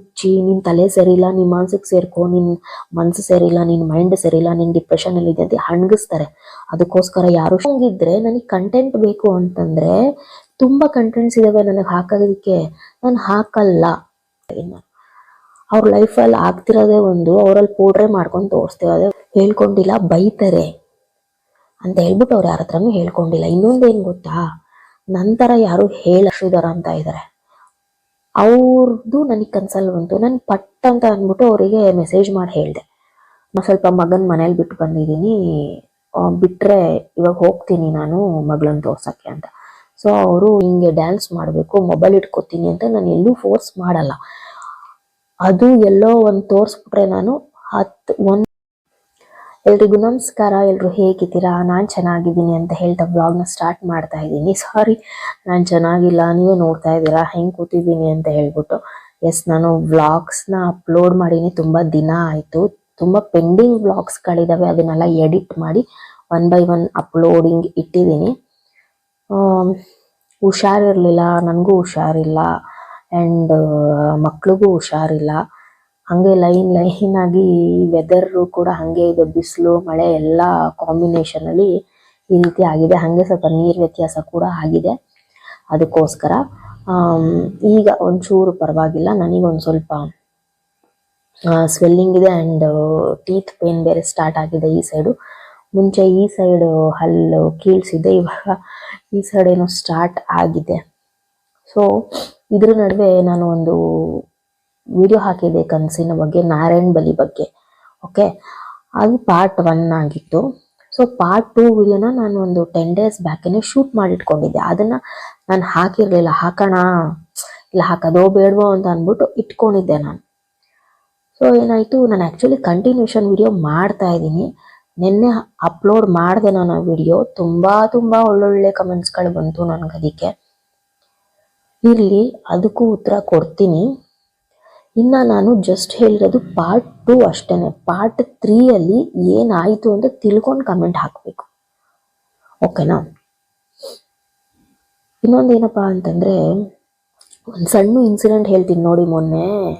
ಮುಚ್ಚಿ ನಿನ್ ತಲೆ ಸರಿಲ್ಲ ನಿನ್ ಮನ್ಸಿಗೆ ಸೇರ್ಕೋ, ನಿನ್ ಮನ್ಸು ಸರಿಯಿಲ್ಲ, ನಿನ್ ಮೈಂಡ್ ಸರಿಯಿಲ್ಲ, ನಿನ್ ಡಿಪ್ರೆಷನ್ ಅಲ್ಲಿ ಇದೆ ಅಂತ ಹಣ್ಗಿಸ್ತಾರೆ. ಅದಕ್ಕೋಸ್ಕರ ಯಾರು ಹಂಗಿದ್ರೆ ನನಗೆ ಕಂಟೆಂಟ್ ಬೇಕು ಅಂತಂದ್ರೆ ತುಂಬಾ ಕಂಟೆಂಟ್ಸ್ ಇದಾವೆ ನನಗೆ ಹಾಕೋದಕ್ಕೆ. ನಾನು ಹಾಕಲ್ಲ. ಅವ್ರ ಅಲ್ಲಿ ಆಗ್ತಿರೋದೇ ಒಂದು ಅವ್ರಲ್ಲಿ ಪೌಡ್ರೆ ಮಾಡ್ಕೊಂಡು ತೋರಿಸ್ತಿರೋದೆ ಹೇಳ್ಕೊಂಡಿಲ್ಲ, ಬೈತಾರೆ. ಅಂತ ಹೇಳ್ಬಿಟ್ಟು ಅವ್ರು ಯಾರ ಹತ್ರನೂ ಹೇಳ್ಕೊಂಡಿಲ್ಲ. ಇನ್ನೊಂದೇನ್ ಗೊತ್ತಾ? ನಂತರ ಯಾರು ಹೇಳಿದಾರ ಅಂತ ಇದ್ದಾರೆ ಅವ್ರದ್ದು ನನಗೆ ಕನ್ಸಲ್ಲಿ ಬಂತು. ನಾನು ಪಟ್ಟ ಅಂತ ಅಂದ್ಬಿಟ್ಟು ಅವರಿಗೆ ಮೆಸೇಜ್ ಮಾಡಿ ಹೇಳಿದೆ. ನಾನು ಸ್ವಲ್ಪ ಮಗನ ಮನೇಲಿ ಬಿಟ್ಟು ಬಂದಿದ್ದೀನಿ. ಬಿಟ್ಟರೆ ಇವಾಗ ಹೋಗ್ತೀನಿ ನಾನು ಮಗಳನ್ನ ತೋರ್ಸೋಕ್ಕೆ ಅಂತ. ಸೊ ಅವರು ಹಿಂಗೆ ಡ್ಯಾನ್ಸ್ ಮಾಡಬೇಕು ಮೊಬೈಲ್ ಇಟ್ಕೋತೀನಿ ಅಂತ ನಾನು ಎಲ್ಲೂ ಫೋರ್ಸ್ ಮಾಡಲ್ಲ. ಅದು ಎಲ್ಲೋ ಒಂದು ತೋರಿಸ್ಬಿಟ್ರೆ ನಾನು ಹತ್ತು ಒಂದು ಎಲ್ರಿಗೂ ನಮಸ್ಕಾರ ಎಲ್ಲರೂ ಹೇಗಿದ್ದೀರಾ? ನಾನು ಚೆನ್ನಾಗಿದ್ದೀನಿ ಅಂತ ಹೇಳ್ತಾ ವ್ಲಾಗ್ನ ಸ್ಟಾರ್ಟ್ ಮಾಡ್ತಾ ಇದ್ದೀನಿ. ಸಾರಿ ನಾನು ಚೆನ್ನಾಗಿಲ್ಲ, ನೀವೇ ನೋಡ್ತಾ ಇದ್ದೀರಾ? ಹೆಂಗೆ ಕೂತಿದ್ದೀನಿ ಅಂತ ಹೇಳ್ಬಿಟ್ಟು. ಎಸ್ ನಾನು ವ್ಲಾಗ್ಸ್ನ ಅಪ್ಲೋಡ್ ಮಾಡೀನಿ. ತುಂಬ ದಿನ ಆಯಿತು. ತುಂಬ ಪೆಂಡಿಂಗ್ ವ್ಲಾಗ್ಸ್ಗಳಿದ್ದಾವೆ ಅದನ್ನೆಲ್ಲ ಎಡಿಟ್ ಮಾಡಿ ಒನ್ ಬೈ ಒನ್ ಅಪ್ಲೋಡಿಂಗ್ ಇಟ್ಟಿದ್ದೀನಿ. ಹುಷಾರಿರ್ಲಿಲ್ಲ ನನಗೂ ಹುಷಾರಿಲ್ಲ. ಆ್ಯಂಡ್ ಮಕ್ಳಿಗೂ ಹುಷಾರಿಲ್ಲ. ಹಂಗೆ ಲೈನ್ ಲೈನ್ ಆಗಿ ವೆದರ್ ಕೂಡ ಹಂಗೆ ಇದೆ, ಬಿಸಿಲು, ಮಳೆ ಎಲ್ಲ ಕಾಂಬಿನೇಷನ್ ಅಲ್ಲಿ ಈ ರೀತಿ ಆಗಿದೆ. ಹಂಗೆ ಸ್ವಲ್ಪ ನೀರ್ ವ್ಯತ್ಯಾಸ ಕೂಡ ಆಗಿದೆ ಅದಕ್ಕೋಸ್ಕರ. ಈಗ ಒಂಚೂರು ಪರವಾಗಿಲ್ಲ, ನನಗೊಂದು ಸ್ವಲ್ಪ ಸ್ವೆಲ್ಲಿಂಗ್ ಇದೆ ಆ್ಯಂಡ್ ಟೀತ್ ಪೇನ್ ಬೇರೆ ಸ್ಟಾರ್ಟ್ ಆಗಿದೆ ಈ ಸೈಡು ಮುಂಚೆ ಈ ಸೈಡ್ ಹಲ್ಲು ಕೀಳ್ಸಿದ್ದೆ, ಇವಾಗ ಈ ಸೈಡ್ ಏನೋ ಸ್ಟಾರ್ಟ್ ಆಗಿದೆ. ಸೊ ಇದ್ರ ನಡುವೆ ನಾನು ಒಂದು ವಿಡಿಯೋ ಹಾಕಿದೆ ಕನಸಿನ ಬಗ್ಗೆ, ನಾರಾಯಣ್ ಬಲಿ ಬಗ್ಗೆ. ಓಕೆ ಅದು ಪಾರ್ಟ್ ಒನ್ ಆಗಿತ್ತು. ಸೊ ಪಾರ್ಟ್ ಟೂ ವಿಡಿಯೋನ ನಾನು ಒಂದು ಟೆನ್ ಡೇಸ್ ಬ್ಯಾಕೇನೆ ಶೂಟ್ ಮಾಡಿಟ್ಕೊಂಡಿದ್ದೆ. ಅದನ್ನ ನಾನು ಹಾಕಿರ್ಲಿಲ್ಲ, ಹಾಕೋಣ, ಇಲ್ಲ ಹಾಕೋದೋ ಬೇಡವೋ ಅಂತ ಅಂದ್ಬಿಟ್ಟು ಇಟ್ಕೊಂಡಿದ್ದೆ ನಾನು. ಸೊ ಏನಾಯ್ತು, ನಾನು ಆ್ಯಕ್ಚುಲಿ ಕಂಟಿನ್ಯೂಷನ್ ವಿಡಿಯೋ ಮಾಡ್ತಾ ಇದ್ದೀನಿ. ನಿನ್ನೆ ಅಪ್ಲೋಡ್ ಮಾಡಿದೆ ನಾನು ಆ ವಿಡಿಯೋ. ತುಂಬಾ ತುಂಬಾ ಒಳ್ಳೊಳ್ಳೆ ಕಮೆಂಟ್ಸ್ಗಳು ಬಂತು ನನಗೆ ಅದಕ್ಕೆ ಇರಲಿ, ಅದಕ್ಕೂ ಉತ್ತರ ಕೊಡ್ತೀನಿ. ಇನ್ನ ನಾನು ಜಸ್ಟ್ ಹೇಳಿರೋದು ಪಾರ್ಟ್ ಟೂ ಅಷ್ಟೇ ಪಾರ್ಟ್ ತ್ರೀಯಲ್ಲಿ ಏನಾಯ್ತು ಅಂತ ತಿಳ್ಕೊಂಡು ಕಮೆಂಟ್ ಹಾಕಬೇಕು. ಓಕೆನಾ ಇನ್ನೊಂದೇನಪ್ಪ ಅಂತಂದ್ರೆ, ಒಂದು ಸಣ್ಣ ಇನ್ಸಿಡೆಂಟ್ ಹೇಳ್ತೀನಿ ನೋಡಿ ಮೊನ್ನೆ.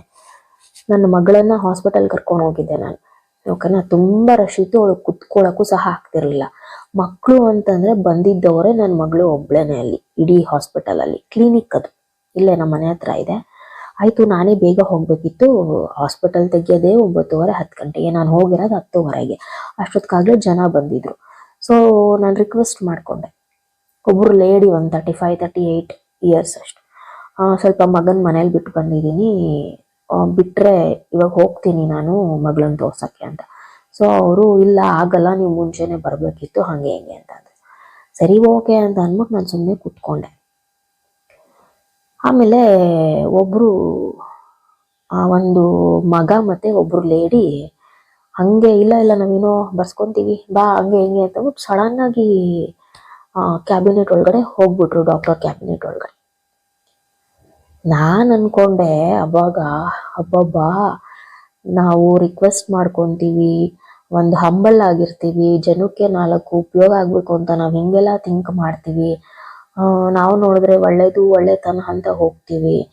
ನನ್ನ ಮಗಳನ್ನ ಹಾಸ್ಪಿಟಲ್ ಕರ್ಕೊಂಡು ಹೋಗಿದ್ದೆ ನಾನು. ಓಕೆನಾ ತುಂಬಾ ರಶ್ ಇತ್ತು, ಅವಳು ಕುತ್ಕೊಳ್ಳೋಕ್ಕೂ ಸಹ ಆಗ್ತಿರ್ಲಿಲ್ಲ. ಮಕ್ಕಳು ಅಂತಂದ್ರೆ ಬಂದಿದ್ದವರೇ ನನ್ನ ಮಗಳು ಒಬ್ಳೇನೆ ಅಲ್ಲಿ, ಇಡೀ ಹಾಸ್ಪಿಟಲಲ್ಲಿ ಕ್ಲಿನಿಕ್ ಅದು. ಇಲ್ಲೇ ನಮ್ಮ ಮನೆ ಹತ್ರ ಇದೆ. ಆಯ್ತು, ನಾನೇ ಬೇಗ ಹೋಗ್ಬೇಕಿತ್ತು. ಹಾಸ್ಪಿಟಲ್ ತೆಗಿಯೋದೇ ಒಂಬತ್ತುವರೆ, ಹತ್ತು ಗಂಟೆಗೆ ನಾನು ಹೋಗಿರೋದು ಹತ್ತುವರೆಗೆ. ಅಷ್ಟೊತ್ತಿಗಾಗಲೇ ಜನ ಬಂದಿದ್ರು. ಸೊ ನಾನು ರಿಕ್ವೆಸ್ಟ್ ಮಾಡಿಕೊಂಡೆ. ಒಬ್ಬರು ಲೇಡಿ ಒಂದು thirty five thirty eight years ಅಷ್ಟು ಸ್ವಲ್ಪ ಮಗನ ಮನೇಲಿ ಬಿಟ್ಟು ಬಂದಿದ್ದೀನಿ ಬಿಟ್ಟರೆ ಇವಾಗ ಹೋಗ್ತೀನಿ ನಾನು ಮಗಳನ್ನ ತೋರ್ಸೋಕ್ಕೆ ಅಂತ. ಸೊ ಅವರು, ಇಲ್ಲ, ಆಗಲ್ಲ, ನೀವು ಮುಂಚೆನೆ ಬರಬೇಕಿತ್ತು, ಹಾಗೆ ಹಿಂಗೆ ಅಂತ ಸರಿ, ಓಕೆ ಅಂತ ಅಂದ್ಬಿಟ್ಟು ನಾನು ಸುಮ್ಮನೆ ಕೂತ್ಕೊಂಡೆ. ಆಮೇಲೆ ಒಬ್ರು, ಆ ಒಂದು ಮಗ ಮತ್ತೆ ಒಬ್ರು ಲೇಡಿ ಹಂಗೆ ಇಲ್ಲ ಇಲ್ಲ ನಾವೇನೋ ಬರ್ಸ್ಕೊತೀವಿ, ಬಾ, ಹಂಗೆ, ಹಿಂಗೆ ಅಂತ ಬಿಟ್ಟು ಸಡನ್ನಾಗಿ ಕ್ಯಾಬಿನೆಟ್ ಒಳಗಡೆ ಹೋಗ್ಬಿಟ್ರು ಡಾಕ್ಟರ್ ಕ್ಯಾಬಿನೆಟ್ ಒಳಗಡೆ. ನಾನು ಅನ್ಕೊಂಡೆ ಅವಾಗ ಅಬ್ಬಬ್ಬಾ, ನಾವು ರಿಕ್ವೆಸ್ಟ್ ಮಾಡ್ಕೊತೀವಿ, ಒಂದು ಹಂಬಲ್ ಆಗಿರ್ತೀವಿ, ಜನಕ್ಕೆ ನಾಲ್ಕು ಉಪಯೋಗ ಆಗಬೇಕು ಅಂತ ನಾವು ಹಿಂಗೆಲ್ಲ ಥಿಂಕ್ ಮಾಡ್ತೀವಿ ನಾವು ನೋಡಿದ್ರೆ ಒಳ್ಳೇದು ಒಳ್ಳೆತನ ಅಂತ ಹೋಗ್ತೀವಿ.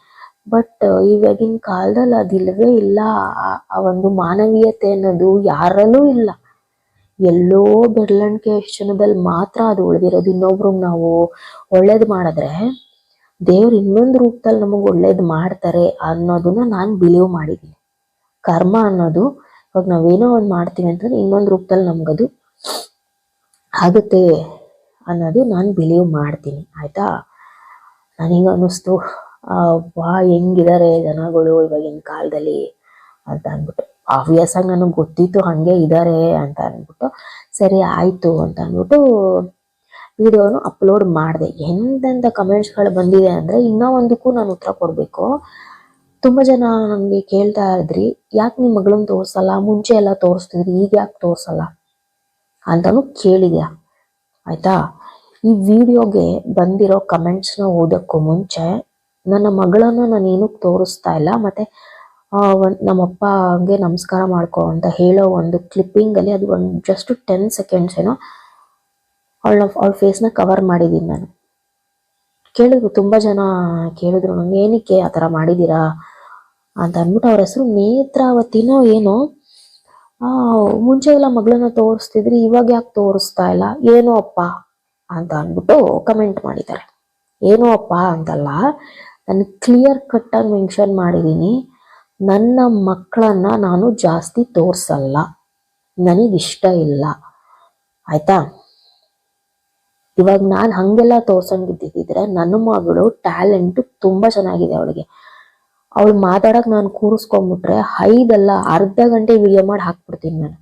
ಬಟ್ ಇವಾಗಿನ ಕಾಲದಲ್ಲಿ ಅದಿಲ್ಲವೇ ಇಲ್ಲ. ಆ- ಆ ಒಂದು ಮಾನವೀಯತೆ ಅನ್ನೋದು ಯಾರಲ್ಲೂ ಇಲ್ಲ. ಎಲ್ಲೋ ಬೆರಳಣಿಕೆ ಕ್ಷಣದಲ್ಲಿ ಮಾತ್ರ ಅದು ಉಳಿದಿರೋದು. ಇನ್ನೊಬ್ರಿಗೆ ನಾವು ಒಳ್ಳೇದು ಮಾಡಿದ್ರೆ, ದೇವ್ರು ಇನ್ನೊಂದು ರೂಪದಲ್ಲಿ ನಮಗೆ ಒಳ್ಳೇದು ಮಾಡ್ತಾರೆ ಅನ್ನೋದನ್ನ ನಾನು ಬಿಲೀವ್ ಮಾಡಿದ್ದೀನಿ. ಕರ್ಮ ಅನ್ನೋದು, ಇವಾಗ ನಾವೇನೋ ಒಂದು ಮಾಡ್ತೀವಿ ಅಂತಂದ್ರೆ ಇನ್ನೊಂದು ರೂಪದಲ್ಲಿ ನಮ್ಗದು ಆಗುತ್ತೆ. ಅನ್ನೋದು ನಾನು ಬಿಲೀವ್ ಮಾಡ್ತೀನಿ, ಆಯಿತಾ? ನನಗೆ ಅನ್ನಿಸ್ತು? ವಾ ಹೆಂಗಿದ್ದಾರೆ ಜನಗಳು ಇವಾಗಿನ ಕಾಲದಲ್ಲಿ ಅಂತ ಅಂದ್ಬಿಟ್ಟು. ಆಬ್ವಿಯಸ್ ಆಗಿ ನನಗೆ ಗೊತ್ತಿತ್ತು ಹಾಗೆ ಇದ್ದಾರೆ ಅಂತ ಅಂದ್ಬಿಟ್ಟು, ಸರಿ ಆಯಿತು ಅಂತ ಅಂದ್ಬಿಟ್ಟು ವಿಡಿಯೋನು ಅಪ್ಲೋಡ್ ಮಾಡಿದೆ. ಎಂತೆಂಥ ಕಮೆಂಟ್ಸ್ಗಳು ಬಂದಿದೆ ಅಂದರೆ ಇನ್ನೂ ಒಂದಕ್ಕೂ ನಾನು ಉತ್ತರ ಕೊಡಬೇಕು. ತುಂಬ ಜನ ನನಗೆ ಕೇಳ್ತಾ ಇದ್ರಿ, ಯಾಕೆ ನಿಮ್ಮ ಮಗಳನ್ನ ತೋರಿಸಲ್ಲ? ಮುಂಚೆ ಎಲ್ಲ ತೋರಿಸ್ತಿದ್ರಿ, ಈಗ ಯಾಕೆ ತೋರಿಸಲ್ಲ? ಅಂತಲೂ ಕೇಳಿದ್ಯಾ? ಆಯ್ತಾ? ಈ ವಿಡಿಯೋಗೆ ಬಂದಿರೋ ಕಮೆಂಟ್ಸ್ನ ಓದೋಕ್ಕೂ ಮುಂಚೆ ನನ್ನ ಮಗಳನ್ನು ನಾನು ತೋರಿಸ್ತಾ ಇಲ್ಲ, ಮತ್ತು ನಮ್ಮಪ್ಪ ಹಂಗೆ ನಮಸ್ಕಾರ ಮಾಡ್ಕೊ ಅಂತ ಹೇಳೋ ಒಂದು ಕ್ಲಿಪ್ಪಿಂಗಲ್ಲಿ ಅದು ಒಂದು ಜಸ್ಟ್ ಟೆನ್ ಸೆಕೆಂಡ್ಸ್ ಏನೋ ಅವಳ ಅವಳ ಫೇಸ್ನ ಕವರ್ ಮಾಡಿದ್ದೀನಿ ನಾನು. ಕೇಳಿದ್ರು, ತುಂಬ ಜನ ಕೇಳಿದ್ರು ನಂಗೆ ಏನಕ್ಕೆ ಆ ಥರ ಮಾಡಿದ್ದೀರಾ? ಅಂತ ಅಂದ್ಬಿಟ್ಟು ಅವ್ರ ಹೆಸರು ನೇತ್ರಾವತಿನೋ ಏನೋ. ಮುಂಚೆ ಎಲ್ಲ ಮಗಳನ್ನ ತೋರಿಸ್ತಿದ್ರಿ, ಇವಾಗ ಯಾಕೆ ತೋರಿಸ್ತಾ ಇಲ್ಲ? ಏನೋ ಅಪ್ಪ ಅಂತ ಅಂದ್ಬಿಟ್ಟು ಕಮೆಂಟ್ ಮಾಡಿದ್ದಾರೆ. ಏನೋ ಅಪ್ಪ ಅಂತಲ್ಲ, ನಾನು ಕ್ಲಿಯರ್ ಕಟ್ಟಾಗಿ ಮೆನ್ಷನ್ ಮಾಡಿದ್ದೀನಿ. ನನ್ನ ಮಕ್ಕಳನ್ನ ನಾನು ಜಾಸ್ತಿ ತೋರಿಸಲ್ಲ. ನನಗಿಷ್ಟ ಇಲ್ಲ. ಆಯ್ತಾ? ಇವಾಗ ನಾನು ಹಂಗೆಲ್ಲ ತೋರ್ಸಂಗಿದ್ದಿದ್ರೆ ನನ್ನ ಮಗಳು ಟ್ಯಾಲೆಂಟ್ ತುಂಬಾ ಚೆನ್ನಾಗಿದೆ ಅವಳಿಗೆ. ಅವಳು ಮಾತಾಡೋಕೆ ನಾನು ಕೂರಿಸ್ಕೊಂಡ್ಬಿಟ್ರೆ ಐದಲ್ಲ ಅರ್ಧ ಗಂಟೆ ವಿಡಿಯೋ ಮಾಡಿ ಹಾಕ್ಬಿಡ್ತೀನಿ ನಾನು.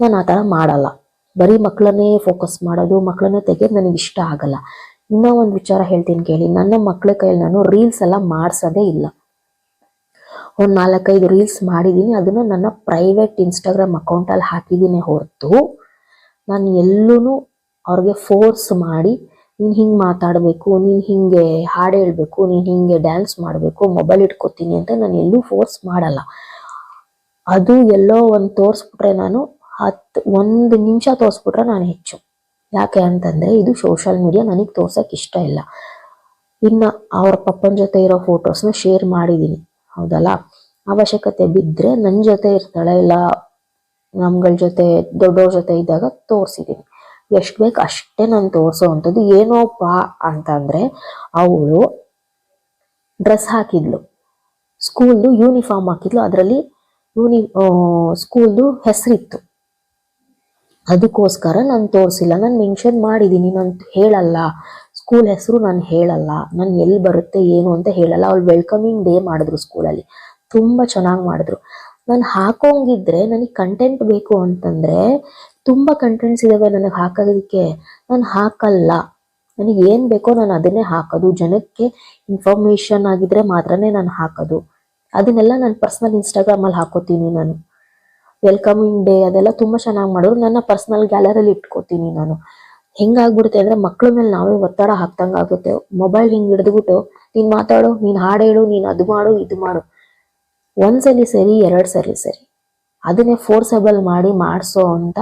ನಾನು ಆ ಥರ ಮಾಡಲ್ಲ. ಬರೀ ಮಕ್ಕಳನ್ನೇ ಫೋಕಸ್ ಮಾಡೋದು ಮಕ್ಕಳನ್ನೇ ತೆಗೆಯೋದು ನನಗೆ ಇಷ್ಟ ಆಗಲ್ಲ. ಇನ್ನೂ ಒಂದು ವಿಚಾರ ಹೇಳ್ತೀನಿ ಕೇಳಿ, ನನ್ನ ಮಕ್ಕಳ ಕೈಯಲ್ಲಿ ನಾನು ರೀಲ್ಸ್ ಎಲ್ಲ ಮಾಡಿಸೋದೇ ಇಲ್ಲ. ಒಂದು ನಾಲ್ಕೈದು ರೀಲ್ಸ್ ಮಾಡಿದ್ದೀನಿ ಅದನ್ನ ನನ್ನ ಪ್ರೈವೇಟ್ ಇನ್ಸ್ಟಾಗ್ರಾಮ್ ಅಕೌಂಟಲ್ಲಿ ಹಾಕಿದ್ದೀನಿ ಹೊರತು, ನಾನು ಎಲ್ಲೂ ಅವ್ರಿಗೆ ಫೋರ್ಸ್ ಮಾಡಿ, ನೀನು ಹಿಂಗೆ ಮಾತಾಡಬೇಕು, ನೀನು ಹಿಂಗೆ ಹಾಡು ಹೇಳಬೇಕು, ನೀನು ಹಿಂಗೆ ಡ್ಯಾನ್ಸ್ ಮಾಡಬೇಕು ಮೊಬೈಲ್ ಇಟ್ಕೋತೀನಿ ಅಂತ ನಾನು ಎಲ್ಲೂ ಫೋರ್ಸ್ ಮಾಡಲ್ಲ. ಅದು ಎಲ್ಲೋ ಒಂದು ತೋರಿಸ್ಬಿಟ್ರೆ ನಾನು ಹತ್ತು, ಒಂದು ನಿಮಿಷ ತೋರಿಸ್ಬಿಟ್ರೆ ನಾನು ಹೆಚ್ಚು. ಯಾಕೆ ಅಂತಂದರೆ ಇದು ಸೋಷಲ್ ಮೀಡಿಯಾ ನನಗೆ ತೋರ್ಸೋಕೆ ಇಷ್ಟ ಇಲ್ಲ. ಇನ್ನು ಅವ್ರ ಪಪ್ಪನ ಜೊತೆ ಇರೋ ಫೋಟೋಸ್ನ ಶೇರ್ ಮಾಡಿದ್ದೀನಿ ಹೌದಲ್ಲ? ಅವಶ್ಯಕತೆ ಬಿದ್ದರೆ ನನ್ನ ಜೊತೆ ಇರ್ತಾಳೆ ಇಲ್ಲ, ನಮ್ಗಳ ಜೊತೆ ದೊಡ್ಡವ್ರ ಜೊತೆ ಇದ್ದಾಗ ತೋರಿಸಿದ್ದೀನಿ ಎಷ್ಟು ಬೇಕು ಅಷ್ಟೇ ನಾನು ತೋರಿಸೋ ಅಂಥದ್ದು. ಏನೋಪ್ಪ ಅಂತಂದರೆ ಅವಳು ಡ್ರೆಸ್ ಹಾಕಿದ್ಲು. ಸ್ಕೂಲ್ದು ಯೂನಿಫಾರ್ಮ್ ಹಾಕಿದ್ಲು. ಅದರಲ್ಲಿ ಯೂನಿ ಸ್ಕೂಲ್ದು ಹೆಸರಿತ್ತು. ಅದಕ್ಕೋಸ್ಕರ ನಾನು ತೋರಿಸಿಲ್ಲ. ನಾನು ಮೆನ್ಷನ್ ಮಾಡಿದ್ದೀನಿ ನಾನು ಹೇಳಲ್ಲ. ಸ್ಕೂಲ್ ಹೆಸರು ನಾನು ಹೇಳಲ್ಲ. ನಾನು ಎಲ್ಲಿ ಬರುತ್ತೆ, ಏನು ಅಂತ ಹೇಳಲ್ಲ. ಅವ್ಳು ವೆಲ್ಕಮಿಂಗ್ ಡೇ ಮಾಡಿದ್ರು ಸ್ಕೂಲಲ್ಲಿ ತುಂಬ ಚೆನ್ನಾಗಿ ಮಾಡಿದ್ರು. ನಾನು ಹಾಕೋಂಗಿದ್ರೆ ನನಗೆ ಕಂಟೆಂಟ್ ಬೇಕು ಅಂತಂದರೆ ತುಂಬ ಕಂಟೆಂಟ್ಸ್ ಇದಾವೆ ನನಗೆ ಹಾಕೋದಕ್ಕೆ. ನಾನು ಹಾಕಲ್ಲ. ನನಗೆ ಏನು ಬೇಕೋ ನಾನು ಅದನ್ನೇ ಹಾಕೋದು. ಜನಕ್ಕೆ ಇನ್ಫಾರ್ಮೇಷನ್ ಆಗಿದ್ರೆ ಮಾತ್ರನೇ ನಾನು ಹಾಕೋದು. ಅದನ್ನೆಲ್ಲ ನಾನು ಪರ್ಸ್ನಲ್ ಇನ್ಸ್ಟಾಗ್ರಾಮಲ್ಲಿ ಹಾಕೋತೀನಿ ನಾನು. ವೆಲ್ಕಮಿಂಗ್ ಡೇ ಅದೆಲ್ಲ ತುಂಬಾ ಚೆನ್ನಾಗಿ ಮಾಡೋರು ನನ್ನ ಪರ್ಸನಲ್ ಗ್ಯಾಲರಿಲಿ ಇಟ್ಕೋತೀನಿ ನಾನು. ಹೆಂಗಾಗ್ಬಿಡುತ್ತೆ ಅಂದ್ರೆ ಮಕ್ಳ ಮೇಲೆ ನಾವೇ ಒತ್ತಡ ಹಾಕ್ದಂಗೆ ಆಗುತ್ತೆ. ಮೊಬೈಲ್ ಹಿಂಗ್ ಹಿಡಿದ್ಬಿಟ್ಟು, ನೀನ್ ಮಾತಾಡು, ನೀನ್ ಹಾಡು ಹೇಳು, ನೀನು ಅದು ಮಾಡು, ಇದು ಮಾಡು. ಒಂದ್ಸಲಿ ಸರಿ, ಎರಡ್ ಸರಿ ಸರಿ. ಅದನ್ನೇ ಫೋರ್ಸಬಲ್ ಮಾಡಿ ಮಾಡಿಸೋ ಅಂತ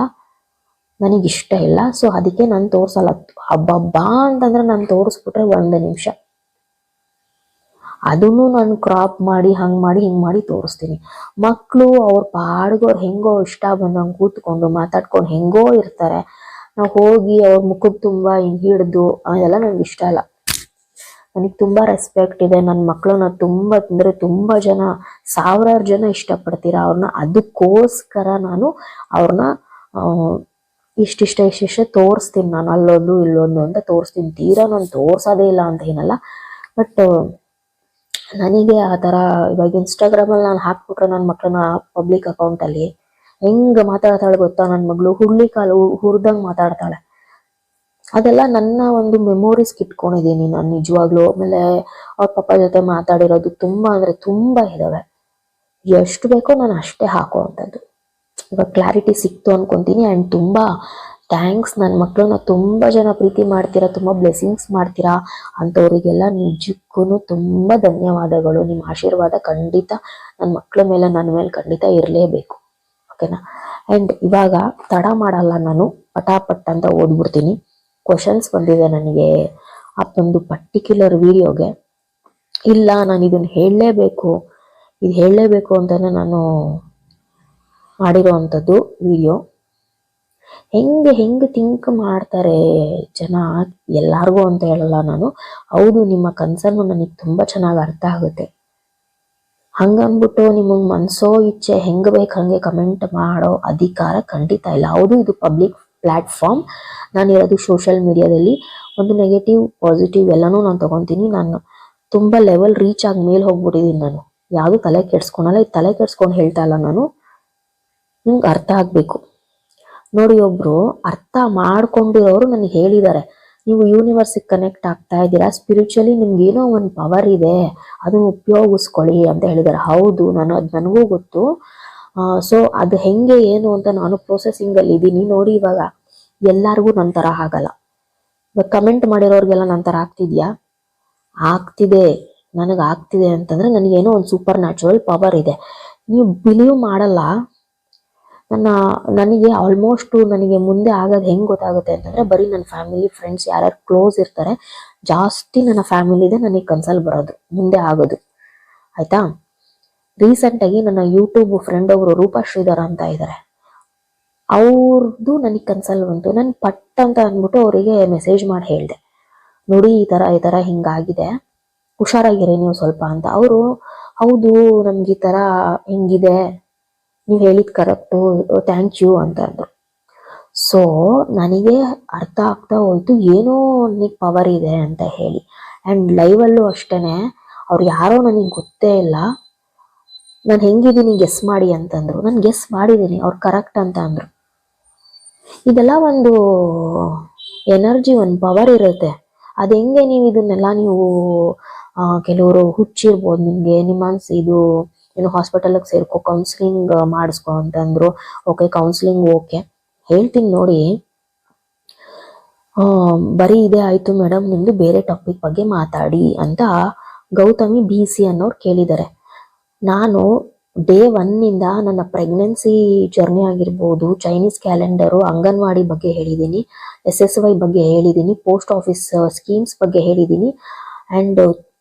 ನನಗಿಷ್ಟ ಇಲ್ಲ. ಸೊ ಅದಕ್ಕೆ ನಾನು ತೋರ್ಸಲ್ಲ. ಹಬ್ಬ ಅಂತಂದ್ರೆ ನಾನು ತೋರಿಸ್ಬಿಟ್ರೆ ಒಂದು ನಿಮಿಷ. ಅದನ್ನು ನಾನು ಕ್ರಾಪ್ ಮಾಡಿ, ಹಂಗ್ ಮಾಡಿ, ಹಿಂಗ್ ಮಾಡಿ ತೋರಿಸ್ತೀನಿ. ಮಕ್ಕಳು ಅವ್ರ ಪಾಡ್ಗೋರ್ ಹೆಂಗೋ ಇಷ್ಟ ಬಂದಂಗೆ ಕೂತ್ಕೊಂಡು ಮಾತಾಡ್ಕೊಂಡು ಹೆಂಗೋ ಇರ್ತಾರೆ. ನಾವು ಹೋಗಿ ಅವ್ರ ಮುಖಕ್ಕೆ ತುಂಬಾ ಹಿಂಗ್ ಹಿಡ್ದು, ಅದೆಲ್ಲ ನನಗೆ ಇಷ್ಟ ಇಲ್ಲ ನನಗೆ ತುಂಬಾ ರೆಸ್ಪೆಕ್ಟ್ ಇದೆ. ನನ್ನ ಮಕ್ಕಳನ್ನ ತುಂಬ ಅಂದರೆ ತುಂಬಾ ಜನ, ಸಾವಿರಾರು ಜನ ಇಷ್ಟಪಡ್ತೀರ ಅವ್ರನ್ನ ಅದಕ್ಕೋಸ್ಕರ ನಾನು ಅವ್ರನ್ನ ಇಷ್ಟಿಷ್ಟ ಇಷ್ಟಿಷ್ಟ ತೋರಿಸ್ತೀನಿ ನಾನು, ಅಲ್ಲೊಂದು, ಇಲ್ಲೊಂದು ಅಂತ ತೋರಿಸ್ತೀನಿ. ತೀರಾ ನಾನು ತೋರ್ಸೋದೇ ಇಲ್ಲ ಅಂತ ಏನಲ್ಲ. ಬಟ್ ನನಗೆ ಆ ಥರ ಇವಾಗ ಇನ್ಸ್ಟಾಗ್ರಾಮಲ್ಲಿ ನಾನು ಹಾಕ್ಬಿಟ್ರೆ ನನ್ನ ಮಕ್ಕಳನ್ನ ಪಬ್ಲಿಕ್ ಅಕೌಂಟಲ್ಲಿ ಹೆಂಗೆ ಮಾತಾಡ್ತಾಳೆ ಗೊತ್ತಾ? ನನ್ನ ಮಗಳು ಹುರುಳಿ ಕಾಲು ಹುರಿದಂಗೆ ಮಾತಾಡ್ತಾಳೆ. ಅದೆಲ್ಲ ನನ್ನ ಒಂದು ಮೆಮೊರೀಸ್ ಇಟ್ಕೊಂಡಿದ್ದೀನಿ ನಾನು ನಿಜವಾಗ್ಲೂ. ಆಮೇಲೆ ಅವ್ರ ಪಪ್ಪ ಜೊತೆ ಮಾತಾಡಿರೋದು ತುಂಬಾ ಅಂದ್ರೆ ತುಂಬಾ ಇದಾವೆ. ಎಷ್ಟು ಬೇಕೋ ನಾನು ಅಷ್ಟೇ ಹಾಕೋ ಅಂಥದ್ದು ಇವಾಗ ಕ್ಲಾರಿಟಿ ಸಿಕ್ತು ಅನ್ಕೊಂತೀನಿ ಆ್ಯಂಡ್ ತುಂಬಾ ಥ್ಯಾಂಕ್ಸ್ ನನ್ನ ಮಕ್ಕಳನ್ನ ತುಂಬ ಜನ ಪ್ರೀತಿ ಮಾಡ್ತೀರಾ, ತುಂಬ ಬ್ಲೆಸ್ಸಿಂಗ್ಸ್ ಮಾಡ್ತೀರಾ ಅಂಥವರಿಗೆಲ್ಲ ನಿಜಕ್ಕೂ ತುಂಬ ಧನ್ಯವಾದಗಳು. ನಿಮ್ಮ ಆಶೀರ್ವಾದ ಖಂಡಿತ ನನ್ನ ಮಕ್ಕಳ ಮೇಲೆ ನನ್ನ ಮೇಲೆ ಖಂಡಿತ ಇರಲೇಬೇಕು. ಓಕೆನಾ ಆ್ಯಂಡ್ ಇವಾಗ ತಡ ಮಾಡಲ್ಲ ನಾನು, ಪಟಾಪಟ್ ಅಂತ ಓದ್ಬಿಡ್ತೀನಿ. ಕ್ವಶನ್ಸ್ ಬಂದಿದೆ ನನಗೆ. ಆ ಒಂದು ಪರ್ಟಿಕ್ಯುಲರ್ ವಿಡಿಯೋಗೆ ಇಲ್ಲ, ನಾನು ಇದನ್ನು ಹೇಳಲೇಬೇಕು. ಇದು ಹೇಳಲೇಬೇಕು ಅಂತಲೇ ನಾನು ಮಾಡಿರೋ ಅಂಥದ್ದು ವಿಡಿಯೋ ಹೆಂಗೆ ಹೆಂಗೆ ಥಿಂಕ್ ಮಾಡ್ತಾರೆ ಜನ ಎಲ್ಲಾರ್ಗೂ ಅಂತ ಹೇಳಲ್ಲ ನಾನು. ಹೌದು, ನಿಮ್ಮ ಕನ್ಸರ್ನು ನನಗೆ ತುಂಬಾ ಚೆನ್ನಾಗಿ ಅರ್ಥ ಆಗುತ್ತೆ. ಹಂಗನ್ಬಿಟ್ಟು ನಿಮಗೆ ಮನಸೋ ಇಚ್ಛೆ ಹೆಂಗೆ ಬೇಕು ಹಂಗೆ ಕಮೆಂಟ್ ಮಾಡೋ ಅಧಿಕಾರ ಖಂಡಿತ ಇಲ್ಲ. ಹೌದು, ಇದು ಪಬ್ಲಿಕ್ ಪ್ಲಾಟ್ಫಾರ್ಮ್ ಇರೋದು ಸೋಷಿಯಲ್ ಮೀಡಿಯಾದಲ್ಲಿ ಒಂದು ನೆಗೆಟಿವ್ ಪಾಸಿಟಿವ್ ಎಲ್ಲನೂ ನಾನು ತಗೊಂತೀನಿ. ನಾನು ತುಂಬ ಲೆವೆಲ್ ರೀಚ್ ಆಗಿ ಮೇಲೆ ಹೋಗ್ಬಿಟ್ಟಿದ್ದೀನಿ ನಾನು. ಯಾವುದು ತಲೆ ಕೆಡ್ಸ್ಕೊಳಲ್ಲ ಇದು ತಲೆ ಕೆಡ್ಸ್ಕೊಂಡು ಹೇಳ್ತಾ ಇಲ್ಲ ನಾನು. ನಿಮ್ಗೆ ಅರ್ಥ ಆಗ್ಬೇಕು. ನೋಡಿ ಒಬ್ರು ಅರ್ಥ ಮಾಡ್ಕೊಂಡಿರೋರು ನನಗೆ ಹೇಳಿದ್ದಾರೆ ನೀವು ಯೂನಿವರ್ಸಿಗೆ ಕನೆಕ್ಟ್ ಆಗ್ತಾ ಇದ್ದೀರಾ? ಸ್ಪಿರಿಚುಲಿ ನಿಮ್ಗೆ ಏನೋ ಒಂದು ಪವರ್ ಇದೆ ಅದನ್ನ ಉಪಯೋಗಿಸ್ಕೊಳ್ಳಿ ಅಂತ ಹೇಳಿದ್ದಾರೆ ಹೌದು, ನಾನು ಅದು ನನಗೂ ಗೊತ್ತು. ಸೊ ಅದು ಹೆಂಗೆ, ಏನು ಅಂತ ನಾನು ಪ್ರೊಸೆಸಿಂಗ್ ಅಲ್ಲಿ ಇದ್ದೀನಿ. ನೋಡಿ ಇವಾಗ, ಎಲ್ಲರಿಗೂ ನನ್ನ ತರ ಆಗಲ್ಲ. ಇವಾಗ ಕಮೆಂಟ್ ಮಾಡಿರೋರಿಗೆಲ್ಲ ನನ್ನ ತರ ಆಗ್ತಿದ್ಯಾ? ಆಗ್ತಿದೆ. ನನಗೆ ಆಗ್ತಿದೆ ಅಂತಂದ್ರೆ ನನಗೇನೋ ಒಂದು ಸೂಪರ್ ನ್ಯಾಚುರಲ್ ಪವರ್ ಇದೆ. ನೀವು ಬಿಲೀವ್ ಮಾಡಲ್ಲ. ನನ್ನ, ನನಗೆ ಆಲ್ಮೋಸ್ಟ್ ನನಗೆ ಮುಂದೆ ಆಗೋದು ಹೆಂಗೆ ಗೊತ್ತಾಗುತ್ತೆ ಅಂತಂದ್ರೆ ಬರೀ ನನ್ನ ಫ್ಯಾಮಿಲಿ ಫ್ರೆಂಡ್ಸ್ ಯಾರ್ಯಾರು ಕ್ಲೋಸ್ ಇರ್ತಾರೆ, ಜಾಸ್ತಿ ನನ್ನ ಫ್ಯಾಮಿಲಿದೆ ನನಗೆ ಕನ್ಸಲ್ ಬರೋದು, ಮುಂದೆ ಆಗೋದು. ಆಯಿತಾ? ರೀಸೆಂಟಾಗಿ ನನ್ನ ಯೂಟ್ಯೂಬ್ ಫ್ರೆಂಡ್ ಅವರು ರೂಪಾ ಶ್ರೀಧರ ಅಂತ ಇದ್ದಾರೆ ಅವ್ರದ್ದು ನನಗೆ ಕನ್ಸಲ್ ಬಂತು. ನಾನು ಪಟ್ ಅಂತ ಅಂದ್ಬಿಟ್ಟು ಅವರಿಗೆ ಮೆಸೇಜ್ ಮಾಡಿ ಹೇಳಿದೆ. ನೋಡಿ, ಈ ಥರ ಈ ಥರ ಹಿಂಗಾಗಿದೆ. ಹುಷಾರಾಗಿರಿ ನೀವು ಸ್ವಲ್ಪ ಅಂತ. ಅವರು, ಹೌದು, ನಮ್ಗೆ ಈ ಥರ ಹಿಂಗಿದೆ. ನೀವು ಹೇಳಿದ್ ಕರೆಕ್ಟು ಥ್ಯಾಂಕ್ ಯು ಅಂತ ಅಂದ್ರು ಸೊ ನನಗೆ ಅರ್ಥ ಆಗ್ತಾ ಹೋಯ್ತು, ಏನೋ ನನಗೆ ಪವರ್ ಇದೆ ಅಂತ ಹೇಳಿ. ಆ್ಯಂಡ್ ಲೈವಲ್ಲೂ ಅಷ್ಟೇ ಅವ್ರು ಯಾರೋ ನನಗೆ ಗೊತ್ತೇ ಇಲ್ಲ. ನಾನು ಹೆಂಗಿದ್ದೀನಿ ಗೆಸ್ ಮಾಡಿ ಅಂತಂದರು. ನಾನು ಗೆಸ್ ಮಾಡಿದ್ದೀನಿ ಅವ್ರು ಕರೆಕ್ಟ್ ಅಂತ ಅಂದರು. ಇದೆಲ್ಲ ಒಂದು ಎನರ್ಜಿ ಒಂದು ಪವರ್ ಇರುತ್ತೆ. ಅದು ಹೆಂಗೆ ನೀವು ಇದನ್ನೆಲ್ಲ ನೀವು ಕೆಲವರು ಹುಚ್ಚಿರ್ಬೋದು ನಿಮಗೆ ನಿಮ್ಮ ಮನಸ್ಸು ಇದು ಏನು ಹಾಸ್ಪಿಟಲ್ಗೆ ಸೇರ್ಕೋ ಕೌನ್ಸಿಲಿಂಗ್ ಮಾಡಿಸ್ಕೊ ಅಂತಂದ್ರು. Okay counselling okay. ಹೇಳ್ತೀನಿ ನೋಡಿ. ಬರೀ ಇದೇ ಆಯ್ತು ಮೇಡಮ್ ನಿಮ್ದು ಬೇರೆ ಟಾಪಿಕ್ ಬಗ್ಗೆ ಮಾತಾಡಿ ಅಂತ ಗೌತಮಿ ಬಿ ಸಿ ಅನ್ನೋರು ಕೇಳಿದ್ದಾರೆ ನಾನು ಡೇ ಒನ್ನಿಂದ ನನ್ನ ಪ್ರೆಗ್ನೆನ್ಸಿ ಜರ್ನಿ ಆಗಿರ್ಬೋದು ಚೈನೀಸ್ ಕ್ಯಾಲೆಂಡರು ಅಂಗನವಾಡಿ ಬಗ್ಗೆ ಹೇಳಿದ್ದೀನಿ ಎಸ್ ಎಸ್ ವೈ ಬಗ್ಗೆ ಹೇಳಿದ್ದೀನಿ ಪೋಸ್ಟ್ ಆಫೀಸ್ ಸ್ಕೀಮ್ಸ್ ಬಗ್ಗೆ ಹೇಳಿದ್ದೀನಿ ಆ್ಯಂಡ್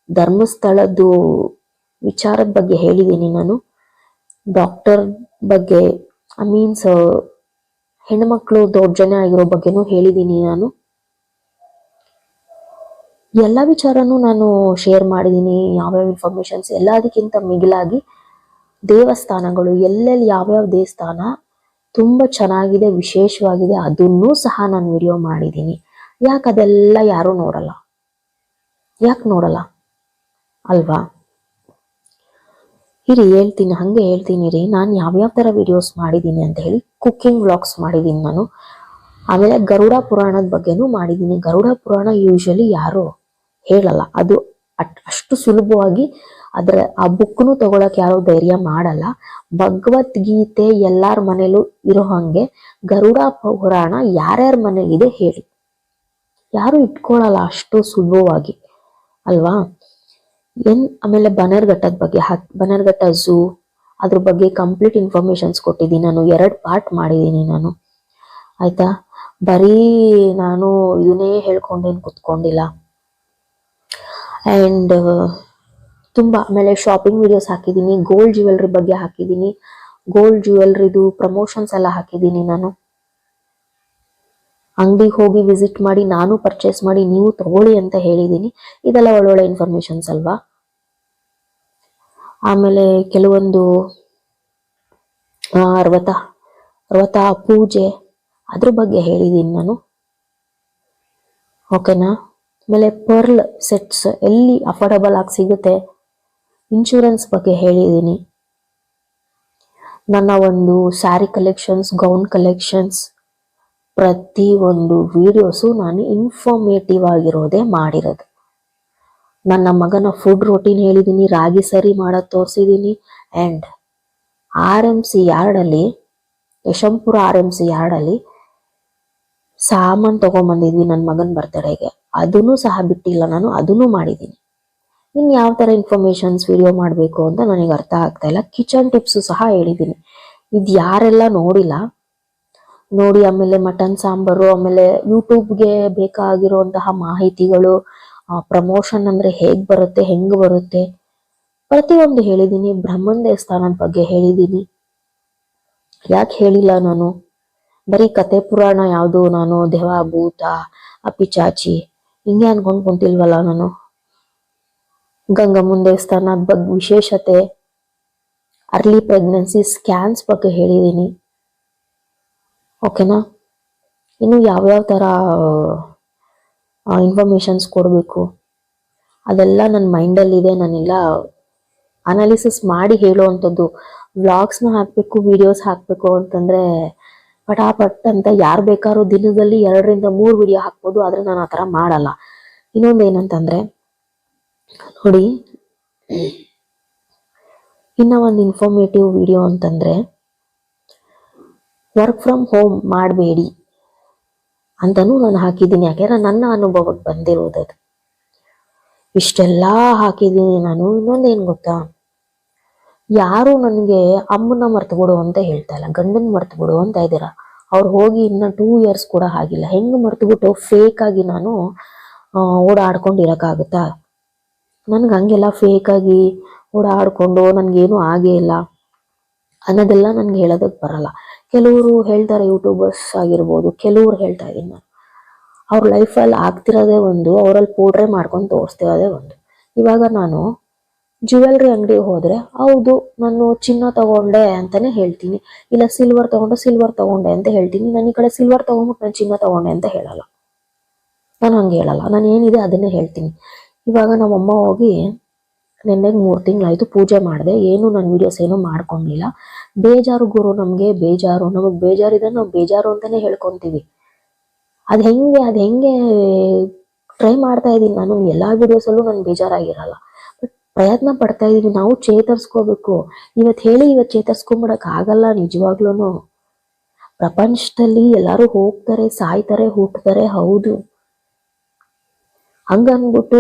ಧರ್ಮಸ್ಥಳದ್ದು ವಿಚಾರದ ಬಗ್ಗೆ ಹೇಳಿದ್ದೀನಿ ನಾನು. ಡಾಕ್ಟರ್ ಬಗ್ಗೆ ಐ ಮೀನ್ಸ್ ಹೆಣ್ಮಕ್ಳು ದೌರ್ಜನ್ಯ ಆಗಿರೋ ಬಗ್ಗೆನೂ ಹೇಳಿದ್ದೀನಿ ನಾನು. ಎಲ್ಲ ವಿಚಾರನೂ ನಾನು ಶೇರ್ ಮಾಡಿದ್ದೀನಿ, ಯಾವ್ಯಾವ ಇನ್ಫಾರ್ಮೇಶನ್ಸ್ ಎಲ್ಲದಕ್ಕಿಂತ ಮಿಗಿಲಾಗಿ. ದೇವಸ್ಥಾನಗಳು, ಎಲ್ಲೆಲ್ಲಿ ಯಾವ್ಯಾವ ದೇವಸ್ಥಾನ, ತುಂಬ ಚೆನ್ನಾಗಿದೆ, ವಿಶೇಷವಾಗಿದೆ, ಅದನ್ನೂ ಸಹ ನಾನು ವಿಡಿಯೋ ಮಾಡಿದ್ದೀನಿ. ಯಾಕೆ ಅದೆಲ್ಲ ಯಾರೂ ನೋಡಲ್ಲ? ಯಾಕೆ ನೋಡಲ್ಲ? ಅಲ್ವಾ? ಇರಿ, ಹೇಳ್ತೀನಿ, ಹಂಗೆ ಹೇಳ್ತೀನಿ ರೀ ನಾನು ಯಾವ್ಯಾವ ಥರ ವಿಡಿಯೋಸ್ ಮಾಡಿದ್ದೀನಿ ಅಂತ ಹೇಳಿ ಕುಕ್ಕಿಂಗ್ ವ್ಲಾಗ್ಸ್ ಮಾಡಿದ್ದೀನಿ ನಾನು. ಆಮೇಲೆ ಗರುಡ ಪುರಾಣದ ಬಗ್ಗೆನೂ ಮಾಡಿದ್ದೀನಿ ಗರುಡ ಪುರಾಣ ಯೂಶಲಿ ಯಾರು ಹೇಳಲ್ಲ. ಅದು ಅಷ್ಟು ಸುಲಭವಾಗಿ ಅದರ, ಆ ಬುಕ್ನು ತಗೊಳಕ್ ಯಾರು ಧೈರ್ಯ ಮಾಡಲ್ಲ. ಭಗವದ್ಗೀತೆ ಎಲ್ಲಾರ ಮನೇಲೂ ಇರೋ ಹಂಗೆ ಗರುಡ ಪುರಾಣ ಯಾರ್ಯಾರ ಮನೇಲಿದೆ ಹೇಳಿ. ಯಾರು ಇಟ್ಕೊಳಲ್ಲ ಅಷ್ಟು ಸುಲಭವಾಗಿ. ಅಲ್ವಾ? ಏನ್ ಆಮೇಲೆ ಬನರ್ಘಟ್ಟದ ಬಗ್ಗೆ ಹಾಕ್ ಬನರ್ಘಟ್ಟ ಝೂ, ಅದ್ರ ಬಗ್ಗೆ ಕಂಪ್ಲೀಟ್ ಇನ್ಫಾರ್ಮೇಶನ್ಸ್ ಕೊಟ್ಟಿದ್ದೀನಿ ನಾನು, ಎರಡು ಪಾರ್ಟ್ ಮಾಡಿದ್ದೀನಿ ನಾನು. ಆಯ್ತಾ? ಬರೀ ನಾನು ಇದನ್ನೇ ಹೇಳ್ಕೊಂಡೇನು ಕುತ್ಕೊಂಡಿಲ್ಲ. ಆ್ಯಂಡ್ ತುಂಬ, ಆಮೇಲೆ ಶಾಪಿಂಗ್ ವಿಡಿಯೋಸ್ ಹಾಕಿದ್ದೀನಿ ಗೋಲ್ಡ್ ಜ್ಯುವೆಲ್ರಿ ಬಗ್ಗೆ ಹಾಕಿದ್ದೀನಿ. ಗೋಲ್ಡ್ ಜ್ಯುವೆಲ್ರಿದು ಪ್ರಮೋಷನ್ಸ್ ಎಲ್ಲ ಹಾಕಿದ್ದೀನಿ ನಾನು. ಅಂಗಡಿಗೆ ಹೋಗಿ ವಿಸಿಟ್ ಮಾಡಿ, ನಾನು ಪರ್ಚೇಸ್ ಮಾಡಿ, ನೀವು ತಗೊಳ್ಳಿ ಅಂತ ಹೇಳಿದ್ದೀನಿ. ಇದೆಲ್ಲ ಒಳ್ಳೊಳ್ಳೆ ಇನ್ಫಾರ್ಮೇಶನ್ಸ್ ಅಲ್ವಾ? ಆಮೇಲೆ ಕೆಲವೊಂದು ಅರ್ವತ ಅರ್ವತ ಪೂಜೆ, ಅದ್ರ ಬಗ್ಗೆ ಹೇಳಿದ್ದೀನಿ ನಾನು. ಓಕೆನಾ ಆಮೇಲೆ ಪರ್ಲ್ ಸೆಟ್ಸ್ ಎಲ್ಲಿ ಅಫೋರ್ಡಬಲ್ ಆಗಿ ಸಿಗುತ್ತೆ? ಇನ್ಶೂರೆನ್ಸ್ ಬಗ್ಗೆ ಹೇಳಿದ್ದೀನಿ ನನ್ನ ಒಂದು ಸ್ಯಾರಿ ಕಲೆಕ್ಷನ್ಸ್ ಗೌನ್ ಕಲೆಕ್ಷನ್ಸ್ ಪ್ರತಿ ಒಂದು ವಿಡಿಯೋಸು ನಾನು ಇನ್ಫಾರ್ಮೇಟಿವ್ ಆಗಿರೋದೇ ಮಾಡಿರೋದು. ನನ್ನ ಮಗನ ಫುಡ್ ರೊಟೀನ್ ಹೇಳಿದ್ದೀನಿ ರಾಗಿ ಸರಿ ಮಾಡೋದು ತೋರಿಸಿದ್ದೀನಿ ಆ್ಯಂಡ್ ಆರ್ ಎಂ ಸಿ ಯಾರ್ಡಲ್ಲಿ ಯಶಂಪುರ ಆರ್ ಎಂ ಸಿ ಯಾರ್ಡಲ್ಲಿ ಸಾಮಾನು ತೊಗೊಂಬಂದಿದ್ವಿ ನನ್ನ ಮಗನ ಬರ್ತಡೆಗೆ ಅದನ್ನು ಸಹ ಬಿಟ್ಟಿಲ್ಲ ನಾನು ಅದನ್ನು ಮಾಡಿದ್ದೀನಿ ಇನ್ನು ಯಾವ ಥರ ಇನ್ಫಾರ್ಮೇಷನ್ಸ್ ವಿಡಿಯೋ ಮಾಡಬೇಕು ಅಂತ ನನಗೆ ಅರ್ಥ ಆಗ್ತಾ ಇಲ್ಲ. ಕಿಚನ್ ಟಿಪ್ಸು ಸಹ ಹೇಳಿದ್ದೀನಿ ಇದು ಯಾರೆಲ್ಲ ನೋಡಿಲ್ಲ, ನೋಡಿ ಆಮೇಲೆ ಮಟನ್ ಸಾಂಬಾರು, ಆಮೇಲೆ ಯೂಟ್ಯೂಬ್ಗೆ ಬೇಕಾಗಿರುವಂತಹ ಮಾಹಿತಿಗಳು ಪ್ರಮೋಷನ್ ಅಂದ್ರೆ ಹೇಗ್ ಬರುತ್ತೆ, ಹೆಂಗ್ ಬರುತ್ತೆ? ಪ್ರತಿಯೊಂದು ಹೇಳಿದ್ದೀನಿ ಬ್ರಹ್ಮನ್ ದೇವಸ್ಥಾನದ ಬಗ್ಗೆ ಹೇಳಿದ್ದೀನಿ ಯಾಕೆ ಹೇಳಿಲ್ಲ ನಾನು? ಬರೀ ಕತೆ ಪುರಾಣ ಯಾವುದು ನಾನು, ದೇವ, ಭೂತ ಅಪಿಚಾಚಿ ಹಿಂಗೆ ಅನ್ಕೊಂಡ್ ಕುಂತಿಲ್ವಲ್ಲ ನಾನು? ಗಂಗಮ್ಮನ ದೇವಸ್ಥಾನದ ಬಗ್ಗೆ ವಿಶೇಷತೆ ಅರ್ಲಿ ಪ್ರೆಗ್ನೆನ್ಸಿ ಸ್ಕ್ಯಾನ್ಸ್ ಬಗ್ಗೆ ಹೇಳಿದ್ದೀನಿ ಓಕೆನಾ ಇನ್ನು ಯಾವ್ಯಾವ ಥರ ಇನ್ಫಾರ್ಮೇಶನ್ಸ್ ಕೊಡಬೇಕು. ಅದೆಲ್ಲ ನನ್ನ ಮೈಂಡಲ್ಲಿದೆ ನಾನೆಲ್ಲ ಅನಾಲಿಸಿಸ್ ಮಾಡಿ ಹೇಳುವಂಥದ್ದು. ವ್ಲಾಗ್ಸ್ನ ಹಾಕಬೇಕು ವಿಡಿಯೋಸ್ ಹಾಕಬೇಕು ಅಂತಂದರೆ ಪಟಾಪಟ್ ಅಂತ ಯಾರು ಬೇಕಾದ್ರೂ ದಿನದಲ್ಲಿ ಎರಡರಿಂದ ಮೂರು ವಿಡಿಯೋ ಹಾಕ್ಬೋದು. ಆದರೆ ನಾನು ಆ ಥರ ಮಾಡಲ್ಲ. ಇನ್ನೊಂದು ಏನಂತಂದರೆ, ನೋಡಿ, ಇನ್ನ ಒಂದು ಇನ್ಫಾರ್ಮೇಟಿವ್ ವಿಡಿಯೋ ಅಂತಂದರೆ ವರ್ಕ್ ಫ್ರಮ್ ಹೋಮ್ ಮಾಡಬೇಡಿ. ಅಂತಲೂ ನಾನು ಹಾಕಿದ್ದೀನಿ. ಯಾಕೆಂದ್ರೆ ನನ್ನ ಅನುಭವಕ್ಕೆ ಬಂದಿರೋದು ಅದು. ಇಷ್ಟೆಲ್ಲ ಹಾಕಿದ್ದೀನಿ ನಾನು. ಇನ್ನೊಂದೇನು ಗೊತ್ತಾ? ಯಾರು ನನಗೆ ಅಮ್ಮನ ಮರ್ತು ಬಿಡು ಅಂತ ಹೇಳ್ತಾ ಇಲ್ಲ. ಗಂಡನ ಮರ್ತು ಬಿಡು ಅಂತ ಇದ್ದೀರ? ಅವ್ರು ಹೋಗಿ ಇನ್ನ ಟೂ ಇಯರ್ಸ್ ಕೂಡ ಆಗಿಲ್ಲ. ಹೆಂಗ್ ಮರ್ತು ಬಿಟ್ಟು ಫೇಕ್ ಆಗಿ ನಾನು ಆ, ಓಡಾಡ್ಕೊಂಡು ಇರಕ್ಕಾಗುತ್ತಾ ನನ್ಗೆ ಹಂಗೆಲ್ಲ ಫೇಕಾಗಿ ಓಡಾಡ್ಕೊಂಡು ನನಗೇನು ಆಗೇ ಇಲ್ಲ ಅನ್ನೋದೆಲ್ಲ ನನ್ಗೆ ಹೇಳೋದಕ್ಕೆ ಬರಲ್ಲ. ಕೆಲವರು ಹೇಳ್ತಾರೆ ಯೂಟ್ಯೂಬರ್ಸ್ ಆಗಿರ್ಬೋದು, ಕೆಲವ್ರು ಹೇಳ್ತಾ ಇದ್ದೀನಿ. ನಾನು ಅವ್ರ ಲೈಫಲ್ಲಿ ಆಗ್ತಿರೋದೇ ಒಂದು, ಅವರಲ್ಲಿ ಪೌಡ್ರೆ ಮಾಡ್ಕೊಂಡು ತೋರಿಸ್ತಿರೋದೇ ಒಂದು. ಇವಾಗ ನಾನು ಜ್ಯುವೆಲ್ರಿ ಅಂಗಡಿಗೆ ಹೋದರೆ, ಹೌದು, ನಾನು ಚಿನ್ನ ತಗೊಂಡೆ ಅಂತಾನೆ ಹೇಳ್ತೀನಿ. ಇಲ್ಲ ಸಿಲ್ವರ್ ತಗೊಂಡೆ ಸಿಲ್ವರ್ ತಗೊಂಡೆ ಅಂತ ಹೇಳ್ತೀನಿ. ನಾನು ಈ ಕಡೆ ಸಿಲ್ವರ್ ತಗೊಂಡ್ಬಿಟ್ಟು ನಾನು ಚಿನ್ನ ತಗೊಂಡೆ ಅಂತ ಹೇಳಲ್ಲ. ನಾನು ಹಂಗೆ ಹೇಳಲ್ಲ. ನಾನು ಏನಿದೆ ಅದನ್ನೇ ಹೇಳ್ತೀನಿ. ಇವಾಗ ನಮ್ಮಮ್ಮ ಹೋಗಿ ನೆನ್ನೆಗೆ ಮೂರು ತಿಂಗಳಾಯಿತು ಪೂಜೆ ಮಾಡಿದೆ. ಏನು ನಾನು ವಿಡಿಯೋಸ್ ಏನೂ ಮಾಡ್ಕೊಂಡಿಲ್ಲ. ಬೇಜಾರು ಗುರು ನಮಗೆ, ಬೇಜಾರು, ನಮಗೆ ಬೇಜಾರಿದ್ರೆ ನಾವು ಬೇಜಾರು ಅಂತಾನೆ ಹೇಳ್ಕೊಂತೀವಿ. ಅದು ಹೆಂಗೆ ಅದು ಹೆಂಗೆ ಟ್ರೈ ಮಾಡ್ತಾ ಇದ್ದೀನಿ ನಾನು, ಎಲ್ಲ ವಿಡಿಯೋಸಲ್ಲೂ ನಾನು ಬೇಜಾರಾಗಿರಲ್ಲ. ಬಟ್ ಪ್ರಯತ್ನ ಪಡ್ತಾ ಇದೀವಿ, ನಾವು ಚೇತರಿಸ್ಕೋಬೇಕು. ಇವತ್ತು ಹೇಳಿ ಇವತ್ತು ಚೇತರಿಸ್ಕೊಂಬಿಡಕ್ ಆಗಲ್ಲ ನಿಜವಾಗ್ಲೂ ಪ್ರಪಂಚದಲ್ಲಿ ಎಲ್ಲರೂ ಹೋಗ್ತಾರೆ, ಸಾಯ್ತಾರೆ, ಹುಟ್ತಾರೆ, ಹೌದು. ಹಂಗನ್ಬಿಟ್ಟು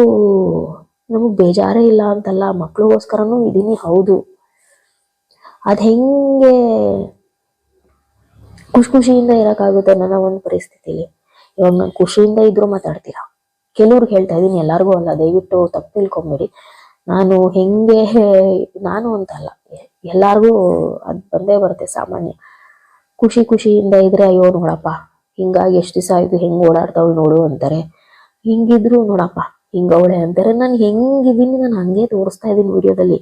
ನಮಗ್ ಬೇಜಾರೇ ಇಲ್ಲ ಅಂತಲ್ಲ, ಮಕ್ಳಿಗೋಸ್ಕರನೂ ಇದೀನಿ, ಹೌದು. ಅದ್ ಹೆಂಗೆ ಖುಷಿ ಖುಷಿಯಿಂದ ಇರೋಕ್ಕಾಗುತ್ತೆ ನನ್ನ ಒಂದು ಪರಿಸ್ಥಿತಿಲಿ ಇವಾಗ ನಾನು ಖುಷಿಯಿಂದ ಇದ್ರು ಮಾತಾಡ್ತೀರಾ? ಕೆಲವ್ರಿಗೆ ಹೇಳ್ತಾ ಇದ್ದೀನಿ ಎಲ್ಲಾರ್ಗೂ ಅಲ್ಲ, ದಯವಿಟ್ಟು ತಪ್ಪು ತಿಳ್ಕೊಂಬೇಡಿ. ನಾನು ಹೆಂಗೆ ನಾನು ಅಂತಲ್ಲ ಎಲ್ಲಾರ್ಗೂ ಅದು ಬಂದೇ ಬರುತ್ತೆ ಸಾಮಾನ್ಯ. ಖುಷಿ ಖುಷಿಯಿಂದ ಇದ್ರೆ ಅಯ್ಯೋ ನೋಡಪ್ಪ, ಹಿಂಗಾಗಿ ಎಷ್ಟು ದಿವಸ ಆಯ್ತು, ಹೆಂಗೆ ಓಡಾಡ್ತಾವಳು ನೋಡು ಅಂತಾರೆ. ಹಿಂಗಿದ್ರು ನೋಡಪ್ಪ ಹಿಂಗವಳೆ ಅಂತಾರೆ. ನಾನು ಹೆಂಗಿದ್ದೀನಿ, ನಾನು ಹಂಗೆ ತೋರಿಸ್ತಾ ಇದ್ದೀನಿ ವಿಡಿಯೋದಲ್ಲಿ.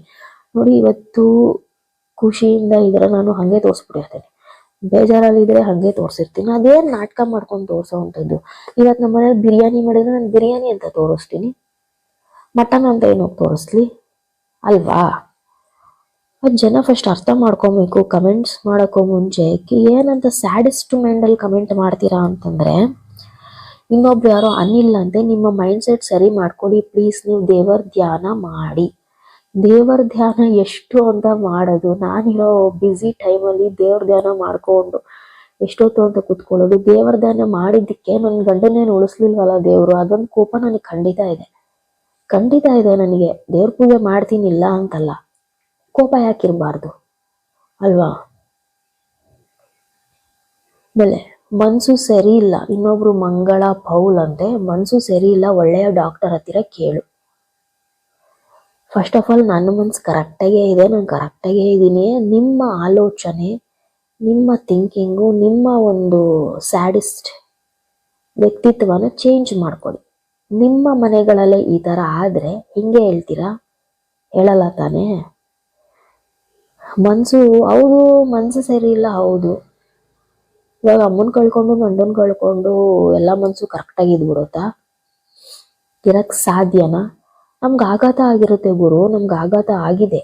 ನೋಡಿ, ಇವತ್ತು ಖುಷಿಯಿಂದ ಇದ್ರೆ ನಾನು ಹಂಗೆ ತೋರಿಸ್ಬಿಟ್ಟಿರ್ತೇನೆ. ಬೇಜಾರಲ್ಲಿ ಇದ್ರೆ ಹಂಗೆ ತೋರಿಸಿರ್ತೀನಿ. ಅದೇನು ನಾಟಕ ಮಾಡ್ಕೊಂಡು ತೋರಿಸೋವಂಥದ್ದು ಇವತ್ತು ನಮ್ಮ ಮನೇಲಿ ಬಿರಿಯಾನಿ ಮಾಡಿದ್ರೆ ನಾನು ಬಿರಿಯಾನಿ ಅಂತ ತೋರಿಸ್ತೀನಿ. ಮಟನ್ ಅಂತ ಏನೋ ತೋರಿಸ್ಲಿ? ಅಲ್ವಾ? ಅದು ಜನ ಫಸ್ಟ್ ಅರ್ಥ ಮಾಡ್ಕೊಬೇಕು. ಕಮೆಂಟ್ಸ್ ಮಾಡೋಕ್ಕೂ ಮುಂಚೆ ಏನಂತ ಸ್ಯಾಡೆಸ್ಟ್ ಮೈಂಡಲ್ಲಿ ಕಮೆಂಟ್ ಮಾಡ್ತೀರಾ ಅಂತಂದರೆ, ಇನ್ನೊಬ್ರು ಯಾರೋ ಅನಿಲ್ಲ ಅಂತೆ, ನಿಮ್ಮ ಮೈಂಡ್ ಸೆಟ್ ಸರಿ ಮಾಡ್ಕೊಡಿ ಪ್ಲೀಸ್ ನೀವು ದೇವರ ಧ್ಯಾನ ಮಾಡಿ. ದೇವರ ಧ್ಯಾನ ಎಷ್ಟು ಅಂತ ಮಾಡೋದು. ನಾನಿರೋ ಬ್ಯುಸಿ ಟೈಮಲ್ಲಿ ದೇವ್ರ ಧ್ಯಾನ ಮಾಡ್ಕೊಂಡು ಎಷ್ಟೊತ್ತು ಅಂತ ಕೂತ್ಕೊಳ್ಳೋದು. ದೇವರ ಧ್ಯಾನ ಮಾಡಿದ್ದಕ್ಕೆ ನನ್ನ ಗಂಡನೇನು ಉಳಿಸ್ಲಿಲ್ವಲ್ಲ ದೇವರು? ಅದೊಂದು ಕೋಪ ನನಗೆ ಖಂಡಿತ ಇದೆ. ಖಂಡಿತ ಇದೆ ನನಗೆ. ದೇವ್ರ ಪೂಜೆ ಮಾಡ್ತೀನಿಲ್ಲ ಅಂತಲ್ಲ. ಕೋಪ ಯಾಕಿರಬಾರ್ದು ಅಲ್ವಾ? ಆಮೇಲೆ ಮನ್ಸು ಸರಿ ಇಲ್ಲ. ಇನ್ನೊಬ್ರು ಮಂಗಳ, ಪೌಲ್ ಅಂತೆ ಮನ್ಸು ಸರಿ ಇಲ್ಲ. ಒಳ್ಳೆಯ ಡಾಕ್ಟರ್ ಹತ್ತಿರ ಕೇಳು. ಫಸ್ಟ್ ಆಫ್ ಆಲ್ ನನ್ನ ಮನ್ಸು ಕರೆಕ್ಟಾಗೇ ಇದೆ, ನಾನು ಕರೆಕ್ಟಾಗೇ ಇದ್ದೀನಿ. ನಿಮ್ಮ ಆಲೋಚನೆ, ನಿಮ್ಮ ಥಿಂಕಿಂಗು ನಿಮ್ಮ ಒಂದು ಸ್ಯಾಡಿಸ್ಟ್ ವ್ಯಕ್ತಿತ್ವನ ಚೇಂಜ್ ಮಾಡ್ಕೊಳ್ಳಿ. ನಿಮ್ಮ ಮನೆಗಳಲ್ಲೇ ಈ ಥರ ಆದರೆ ಹಿಂಗೆ ಹೇಳ್ತೀರಾ? ಹೇಳಲ್ಲ ತಾನೇ? ಮನಸ್ಸು ಹೌದು ಮನಸ್ಸು ಸರಿ ಇಲ್ಲ, ಹೌದು. ಇವಾಗ ಅಮ್ಮನ ಕಳ್ಕೊಂಡು, ಗಂಡನ ಕಳ್ಕೊಂಡು ಎಲ್ಲ ಮನಸ್ಸು ಕರೆಕ್ಟಾಗಿ ಇದ್ಬಿಡುತ್ತಾ? ಇರಕ್ಕೆ ಸಾಧ್ಯನಾ? ನಮ್ಗೆ ಆಘಾತ ಆಗಿರುತ್ತೆ ಗುರು, ನಮ್ಗೆ ಆಘಾತ ಆಗಿದೆ.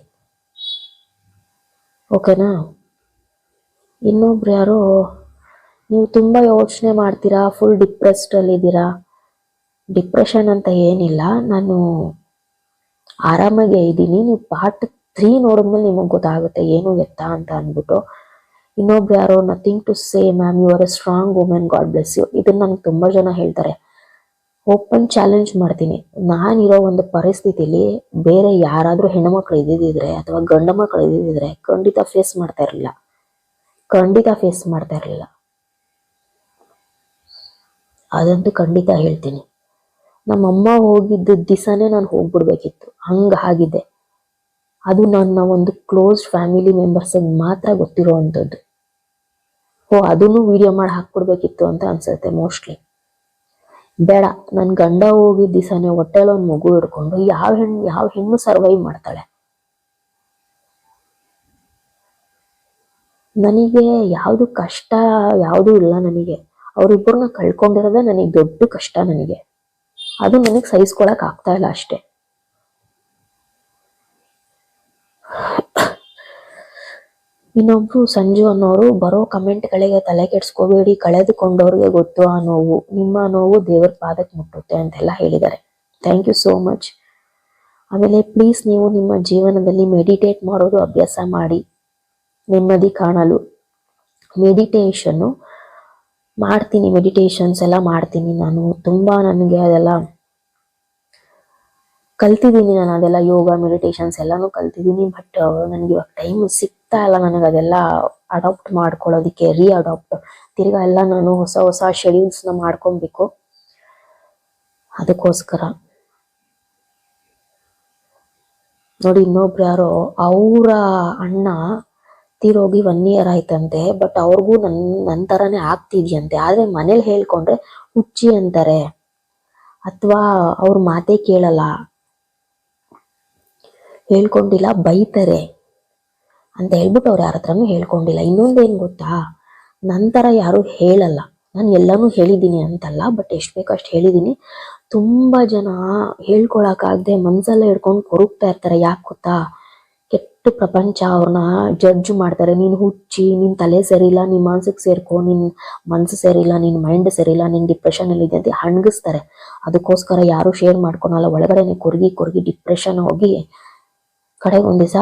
ಓಕೆನಾ? ಇನ್ನೊಬ್ರು ಯಾರು, ನೀವು ತುಂಬಾ ಯೋಚನೆ ಮಾಡ್ತೀರಾ ಫುಲ್ ಡಿಪ್ರೆಸ್ಡ್ ಅಲ್ಲಿ ಇದ್ದೀರಾ? ಡಿಪ್ರೆಷನ್ ಅಂತ ಏನಿಲ್ಲ, ನಾನು ಆರಾಮಾಗೆ ಇದ್ದೀನಿ. ನೀವು ಪಾರ್ಟ್ ತ್ರೀ ನೋಡಿದ್ಮೇಲೆ ನಿಮಗೆ ಗೊತ್ತಾಗುತ್ತೆ ಏನು ಎತ್ತ ಅಂತ ಅಂದ್ಬಿಟ್ಟು. ಇನ್ನೊಬ್ರು ಯಾರೋ nothing to say ma'am you are a strong women God bless you ಇದನ್ನ ನನಗೆ ತುಂಬಾ ಜನ ಹೇಳ್ತಾರೆ. ಓಪನ್ ಚಾಲೆಂಜ್ ಮಾಡ್ತೀನಿ. ನಾನಿರೋ ಒಂದು ಪರಿಸ್ಥಿತಿಲಿ ಬೇರೆ ಯಾರಾದರೂ ಹೆಣ್ಮಕ್ಳು ಇದ್ದಿದ್ದಿದ್ರೆ ಅಥವಾ ಗಂಡ ಮಕ್ಳು ಇದ್ದಿದ್ದಿದ್ರೆ ಖಂಡಿತ ಫೇಸ್ ಮಾಡ್ತಾ ಇರಲಿಲ್ಲ. ಖಂಡಿತ ಫೇಸ್ ಮಾಡ್ತಾ ಇರಲಿಲ್ಲ. ಅದಂತೂ ಖಂಡಿತ ಹೇಳ್ತೀನಿ. ನಮ್ಮಮ್ಮ ಹೋಗಿದ್ದ ದಿವಸನೇ ನಾನು ಹೋಗ್ಬಿಡ್ಬೇಕಿತ್ತು. ಹಂಗ ಆಗಿದೆ. ಅದು ನನ್ನ ಒಂದು ಕ್ಲೋಸ್ ಫ್ಯಾಮಿಲಿ ಮೆಂಬರ್ಸಿಗೆ ಮಾತ್ರ ಗೊತ್ತಿರುವಂಥದ್ದು ಓ, ಅದನ್ನು ವಿಡಿಯೋ ಮಾಡಿ ಹಾಕ್ಬಿಡ್ಬೇಕಿತ್ತು ಅಂತ ಅನ್ಸುತ್ತೆ ಮೋಸ್ಟ್ಲಿ ಬೇಡ ನನ್ನ ಗಂಡ ಹೋಗಿದ್ದ ದಿವಸನೇ ಹೊಟ್ಟೆಲ್ ಒಂದ್ ಮಗು ಹಿಡ್ಕೊಂಡು ಯಾವ ಹೆಣ್ಣು ಯಾವ ಹೆಣ್ಣು ಸರ್ವೈವ್ ಮಾಡ್ತಾಳೆ? ನನಗೆ ಯಾವುದು ಕಷ್ಟ ಯಾವುದೂ ಇಲ್ಲ ನನಗೆ. ಅವರಿಬ್ಬರನ್ನ ಕಳ್ಕೊಂಡಿರೋದೇ ನನಗೆ ದೊಡ್ಡ ಕಷ್ಟ ನನಗೆ. ಅದು ನನಗೆ ಸಹಿಸ್ಕೊಳಕ್ ಆಗ್ತಾ ಇಲ್ಲ ಅಷ್ಟೇ. ಇನ್ನೊಬ್ರು ಸಂಜು ಅನ್ನೋರು ಬರೋ ಕಮೆಂಟ್ಗಳಿಗೆ ತಲೆ ಕೆಡ್ಸ್ಕೋಬೇಡಿ, ಕಳೆದುಕೊಂಡವ್ರಿಗೆ ಗೊತ್ತು ಆ ನೋವು. ನಿಮ್ಮ ನೋವು ದೇವರ ಪಾದಕ್ಕೆ ಮುಟ್ಟುತ್ತೆ ಅಂತೆಲ್ಲ ಹೇಳಿದ್ದಾರೆ. ಥ್ಯಾಂಕ್ ಯು ಸೋ ಮಚ್ ಆಮೇಲೆ ಪ್ಲೀಸ್ ನೀವು ನಿಮ್ಮ ಜೀವನದಲ್ಲಿ ಮೆಡಿಟೇಟ್ ಮಾಡೋದು ಅಭ್ಯಾಸ ಮಾಡಿ. ನೆಮ್ಮದಿ ಕಾಣಲು. ಮೆಡಿಟೇಷನ್ನು ಮಾಡ್ತೀನಿ ಮೆಡಿಟೇಷನ್ಸ್ ಎಲ್ಲ ಮಾಡ್ತೀನಿ ನಾನು. ತುಂಬ ನನಗೆ ಅದೆಲ್ಲ ಕಲ್ತಿದ್ದೀನಿ ನಾನು ಅದೆಲ್ಲ ಯೋಗ ಮೆಡಿಟೇಷನ್ಸ್ ಎಲ್ಲಾನು ಕಲ್ತಿದ್ದೀನಿ ಬಟ್ ನನಗೆ ಇವಾಗ ಟೈಮ್ ಸಿಗ್ತಾ ಇಲ್ಲ ನನಗೆ ಅದೆಲ್ಲ ಅಡಾಪ್ಟ್ ಮಾಡ್ಕೊಳ್ಳೋದಿಕ್ಕೆ ರೀ ಅಡಾಪ್ಟ್ ತಿರ್ಗಾ ಎಲ್ಲ ನಾನು ಹೊಸ ಹೊಸ ಶೆಡ್ಯೂಲ್ಸ್ನ ಮಾಡ್ಕೊಬೇಕು. ಅದಕ್ಕೋಸ್ಕರ. ನೋಡಿ, ಇನ್ನೊಬ್ರು ಯಾರೋ, ಅವರ ಅಣ್ಣ ತೀರೋಗಿ ಒನ್ ಇಯರ್ ಆಯ್ತಂತೆ ಬಟ್ ಅವ್ರಿಗೂ ನನ್ ನನ್ ತರಾನೇ ಆಗ್ತಿದ್ಯಂತೆ. ಆದ್ರೆ ಮನೇಲಿ ಹೇಳ್ಕೊಂಡ್ರೆ, ಹುಚ್ಚಿ ಅಂತಾರೆ. ಅಥವಾ ಅವ್ರ ಮಾತೇ ಕೇಳಲ್ಲ. ಹೇಳ್ಕೊಂಡಿಲ್ಲ, ಬೈತಾರೆ ಅಂತ ಹೇಳ್ಬಿಟ್ಟು ಅವ್ರು ಯಾರ ಹತ್ರನೂ ಹೇಳ್ಕೊಂಡಿಲ್ಲ. ಇನ್ನೊಂದೇನು ಗೊತ್ತಾ? ನಂತರ ಯಾರು ಹೇಳಲ್ಲ. ನಾನು ಎಲ್ಲಾನು ಹೇಳಿದ್ದೀನಿ ಅಂತಲ್ಲ, ಬಟ್ ಎಷ್ಟು ಬೇಕೋ ಅಷ್ಟು ಹೇಳಿದ್ದೀನಿ. ತುಂಬಾ ಜನ ಹೇಳ್ಕೊಳಕ್ಕಾಗದೆ ಮನ್ಸಲ್ಲೇ ಹಿಡ್ಕೊಂಡು ಕೊರಗ್ತಾ ಇರ್ತಾರೆ. ಯಾಕೆ ಗೊತ್ತಾ? ಕೆಟ್ಟ ಪ್ರಪಂಚ ಅವ್ರನ್ನ ಜಡ್ಜ್ ಮಾಡ್ತಾರೆ. ನೀನು ಹುಚ್ಚಿ, ನಿನ್ ತಲೆ ಸರಿಯಿಲ್ಲ, ನಿನ್ ಮನ್ಸಿಗೆ ಸೇರ್ಕೊ, ನಿನ್ ಮನ್ಸು ಸರಿಯಿಲ್ಲ, ನಿನ್ ಮೈಂಡ್ ಸರಿಯಿಲ್ಲ, ನಿನ್ ಡಿಪ್ರೆಷನ್ ಅಲ್ಲಿ ಇದೆ ಅಂತ ಹಣಗಿಸ್ತಾರೆ ಅದಕ್ಕೋಸ್ಕರ ಯಾರು ಶೇರ್ ಮಾಡ್ಕೊಳಲ್ಲ. ಒಳಗಡೆನೆ ಕೊರಗಿ ಕೊರಗಿ ಡಿಪ್ರೆಷನ್ ಹೋಗಿ ಕಡೆಗೆ ಒಂದು ದಿವಸ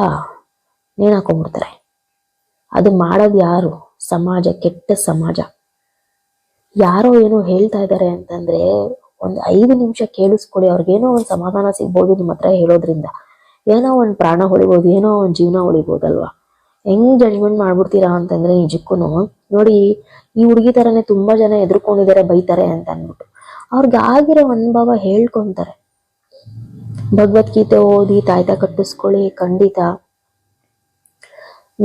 ನೇಣಾಕೊಂಡ್ಬಿಡ್ತಾರೆ ಅದು ಮಾಡೋದು ಯಾರು? ಸಮಾಜ, ಕೆಟ್ಟ ಸಮಾಜ. ಯಾರೋ ಏನೋ ಹೇಳ್ತಾ ಇದ್ದಾರೆ ಅಂತಂದ್ರೆ ಒಂದು ಐದು ನಿಮಿಷ ಕೇಳಿಸ್ಕೊಳ್ಳಿ ಅವ್ರಿಗೇನೋ ಒಂದು ಸಮಾಧಾನ ಸಿಗ್ಬೋದು ನಿಮ್ಮ ಹತ್ರ ಹೇಳೋದ್ರಿಂದ. ಏನೋ ಒಂದು ಪ್ರಾಣ ಉಳಿಬೋದು ಏನೋ ಒಂದು ಜೀವನ ಉಳಿಬೋದಲ್ವಾ ಹೆಂಗ್ ಜಡ್ಜ್ಮೆಂಟ್ ಮಾಡ್ಬಿಡ್ತೀರಾ ಅಂತಂದ್ರೆ ನಿಜಕ್ಕೂ ನೋಡಿ, ಈ ಹುಡುಗಿ ತರನೇ ತುಂಬಾ ಜನ ಎದುರ್ಕೊಂಡಿದ್ದಾರೆ ಬೈತಾರೆ ಅಂತ ಅಂದ್ಬಿಟ್ಟು. ಅವ್ರಿಗೆ ಆಗಿರೋ ಅನುಭವ ಹೇಳ್ಕೊಂತಾರೆ. ಭಗವದ್ಗೀತೆ ಓದಿ ತಾಯ್ತ ಕಟ್ಟಿಸ್ಕೊಳ್ಳಿ, ಖಂಡಿತ.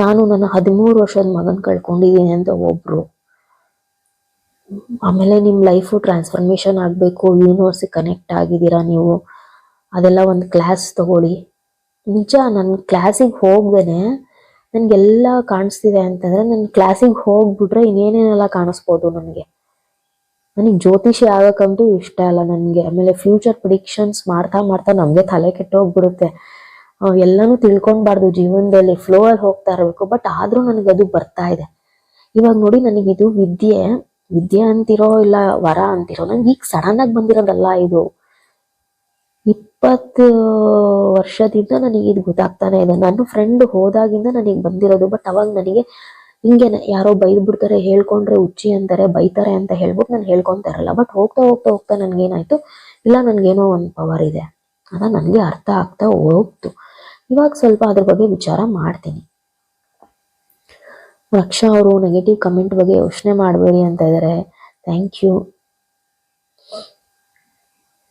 ನಾನು ನನ್ನ ಹದಿಮೂರು ವರ್ಷದ ಮಗನ್ ಕಳ್ಕೊಂಡಿದ್ದೀನಿ ಅಂತ ಒಬ್ರು. ಆಮೇಲೆ ನಿಮ್ ಲೈಫ್ ಟ್ರಾನ್ಸ್ಫಾರ್ಮೇಶನ್ ಆಗ್ಬೇಕು ಯೂನಿವರ್ಸಿಗೆ ಕನೆಕ್ಟ್ ಆಗಿದ್ದೀರಾ ನೀವು? ಅದೆಲ್ಲ ಒಂದು ಕ್ಲಾಸ್ ತಗೊಳ್ಳಿ. ನಿಜ ನನ್ನ ಕ್ಲಾಸಿಗೆ ಹೋಗ್ದೇನೆ ನನ್ಗೆಲ್ಲ ಕಾಣಿಸ್ತಿದೆ ಅಂತಂದ್ರೆ ನನ್ನ ಕ್ಲಾಸಿಗೆ ಹೋಗ್ಬಿಟ್ರೆ ಇನ್ನೇನೇನೆಲ್ಲ ಕಾಣಿಸ್ಬೋದು ನನಗೆ? ನನಗೆ ಜ್ಯೋತಿಷಿ ಆಗಕ್ಕಂತೂ ಇಷ್ಟ ಅಲ್ಲ ನನಗೆ. ಆಮೇಲೆ ಫ್ಯೂಚರ್ ಪ್ರಿಡಿಕ್ಷನ್ಸ್ ಮಾಡ್ತಾ ಮಾಡ್ತಾ ನಮಗೆ ತಲೆ ಕೆಟ್ಟೋಗ್ಬಿಡುತ್ತೆ ಎಲ್ಲನೂ ತಿಳ್ಕೊಬಾರ್ದು ಜೀವನದಲ್ಲಿ. ಫ್ಲೋ ಅಲ್ಲಿ ಹೋಗ್ತಾ ಇರಬೇಕು. ಬಟ್ ಆದ್ರೂ ನನಗೆ ಅದು ಬರ್ತಾ ಇದೆ. ಇವಾಗ ನೋಡಿ ನನಗೆ ಇದು ವಿದ್ಯೆ. ವಿದ್ಯೆ ಅಂತಿರೋ ಇಲ್ಲ ವರ ಅಂತಿರೋ, ನಂಗೆ ಈಗ ಸಡನ್ ಆಗಿ ಬಂದಿರೋದಲ್ಲ ಇದು. ಇಪ್ಪತ್ತು ವರ್ಷದಿಂದ ನನಗೆ ಇದು ಗೊತ್ತಾಗ್ತಾನೆ ಇದೆ. ನನ್ನ ಫ್ರೆಂಡ್ ಹೋದಾಗಿಂದ ನನಗೆ ಬಂದಿರೋದು ಬಟ್ ಅವಾಗ ನನಗೆ ಹಿಂಗೇನೆ ಯಾರೋ ಬೈದ್ ಬಿಡ್ತಾರೆ ಹೇಳ್ಕೊಂಡ್ರೆ ಹುಚ್ಚಿ ಅಂತಾರೆ, ಬೈತಾರೆ ಅಂತ ಹೇಳ್ಬಿಟ್ಟು ನಾನು ಹೇಳ್ಕೊಂತ ಇರಲ್ಲ ಬಟ್ ಹೋಗ್ತಾ ಹೋಗ್ತಾ ಹೋಗ್ತಾ ನನ್ಗೇನಾಯ್ತು? ಇಲ್ಲ, ನನ್ಗೇನೋ ಒಂದು ಪವರ್ ಇದೆ. ಅದ ನನಗೆ ಅರ್ಥ ಆಗ್ತಾ ಹೋಗ್ತು. ಇವಾಗ ಸ್ವಲ್ಪ ಅದ್ರ ಬಗ್ಗೆ ವಿಚಾರ ಮಾಡ್ತೀನಿ. ರಕ್ಷಾ ಅವರು ನೆಗೆಟಿವ್ ಕಮೆಂಟ್ ಬಗ್ಗೆ ಯೋಚನೆ ಮಾಡಬೇಡಿ ಅಂತ ಇದ್ದಾರೆ ಥ್ಯಾಂಕ್ ಯು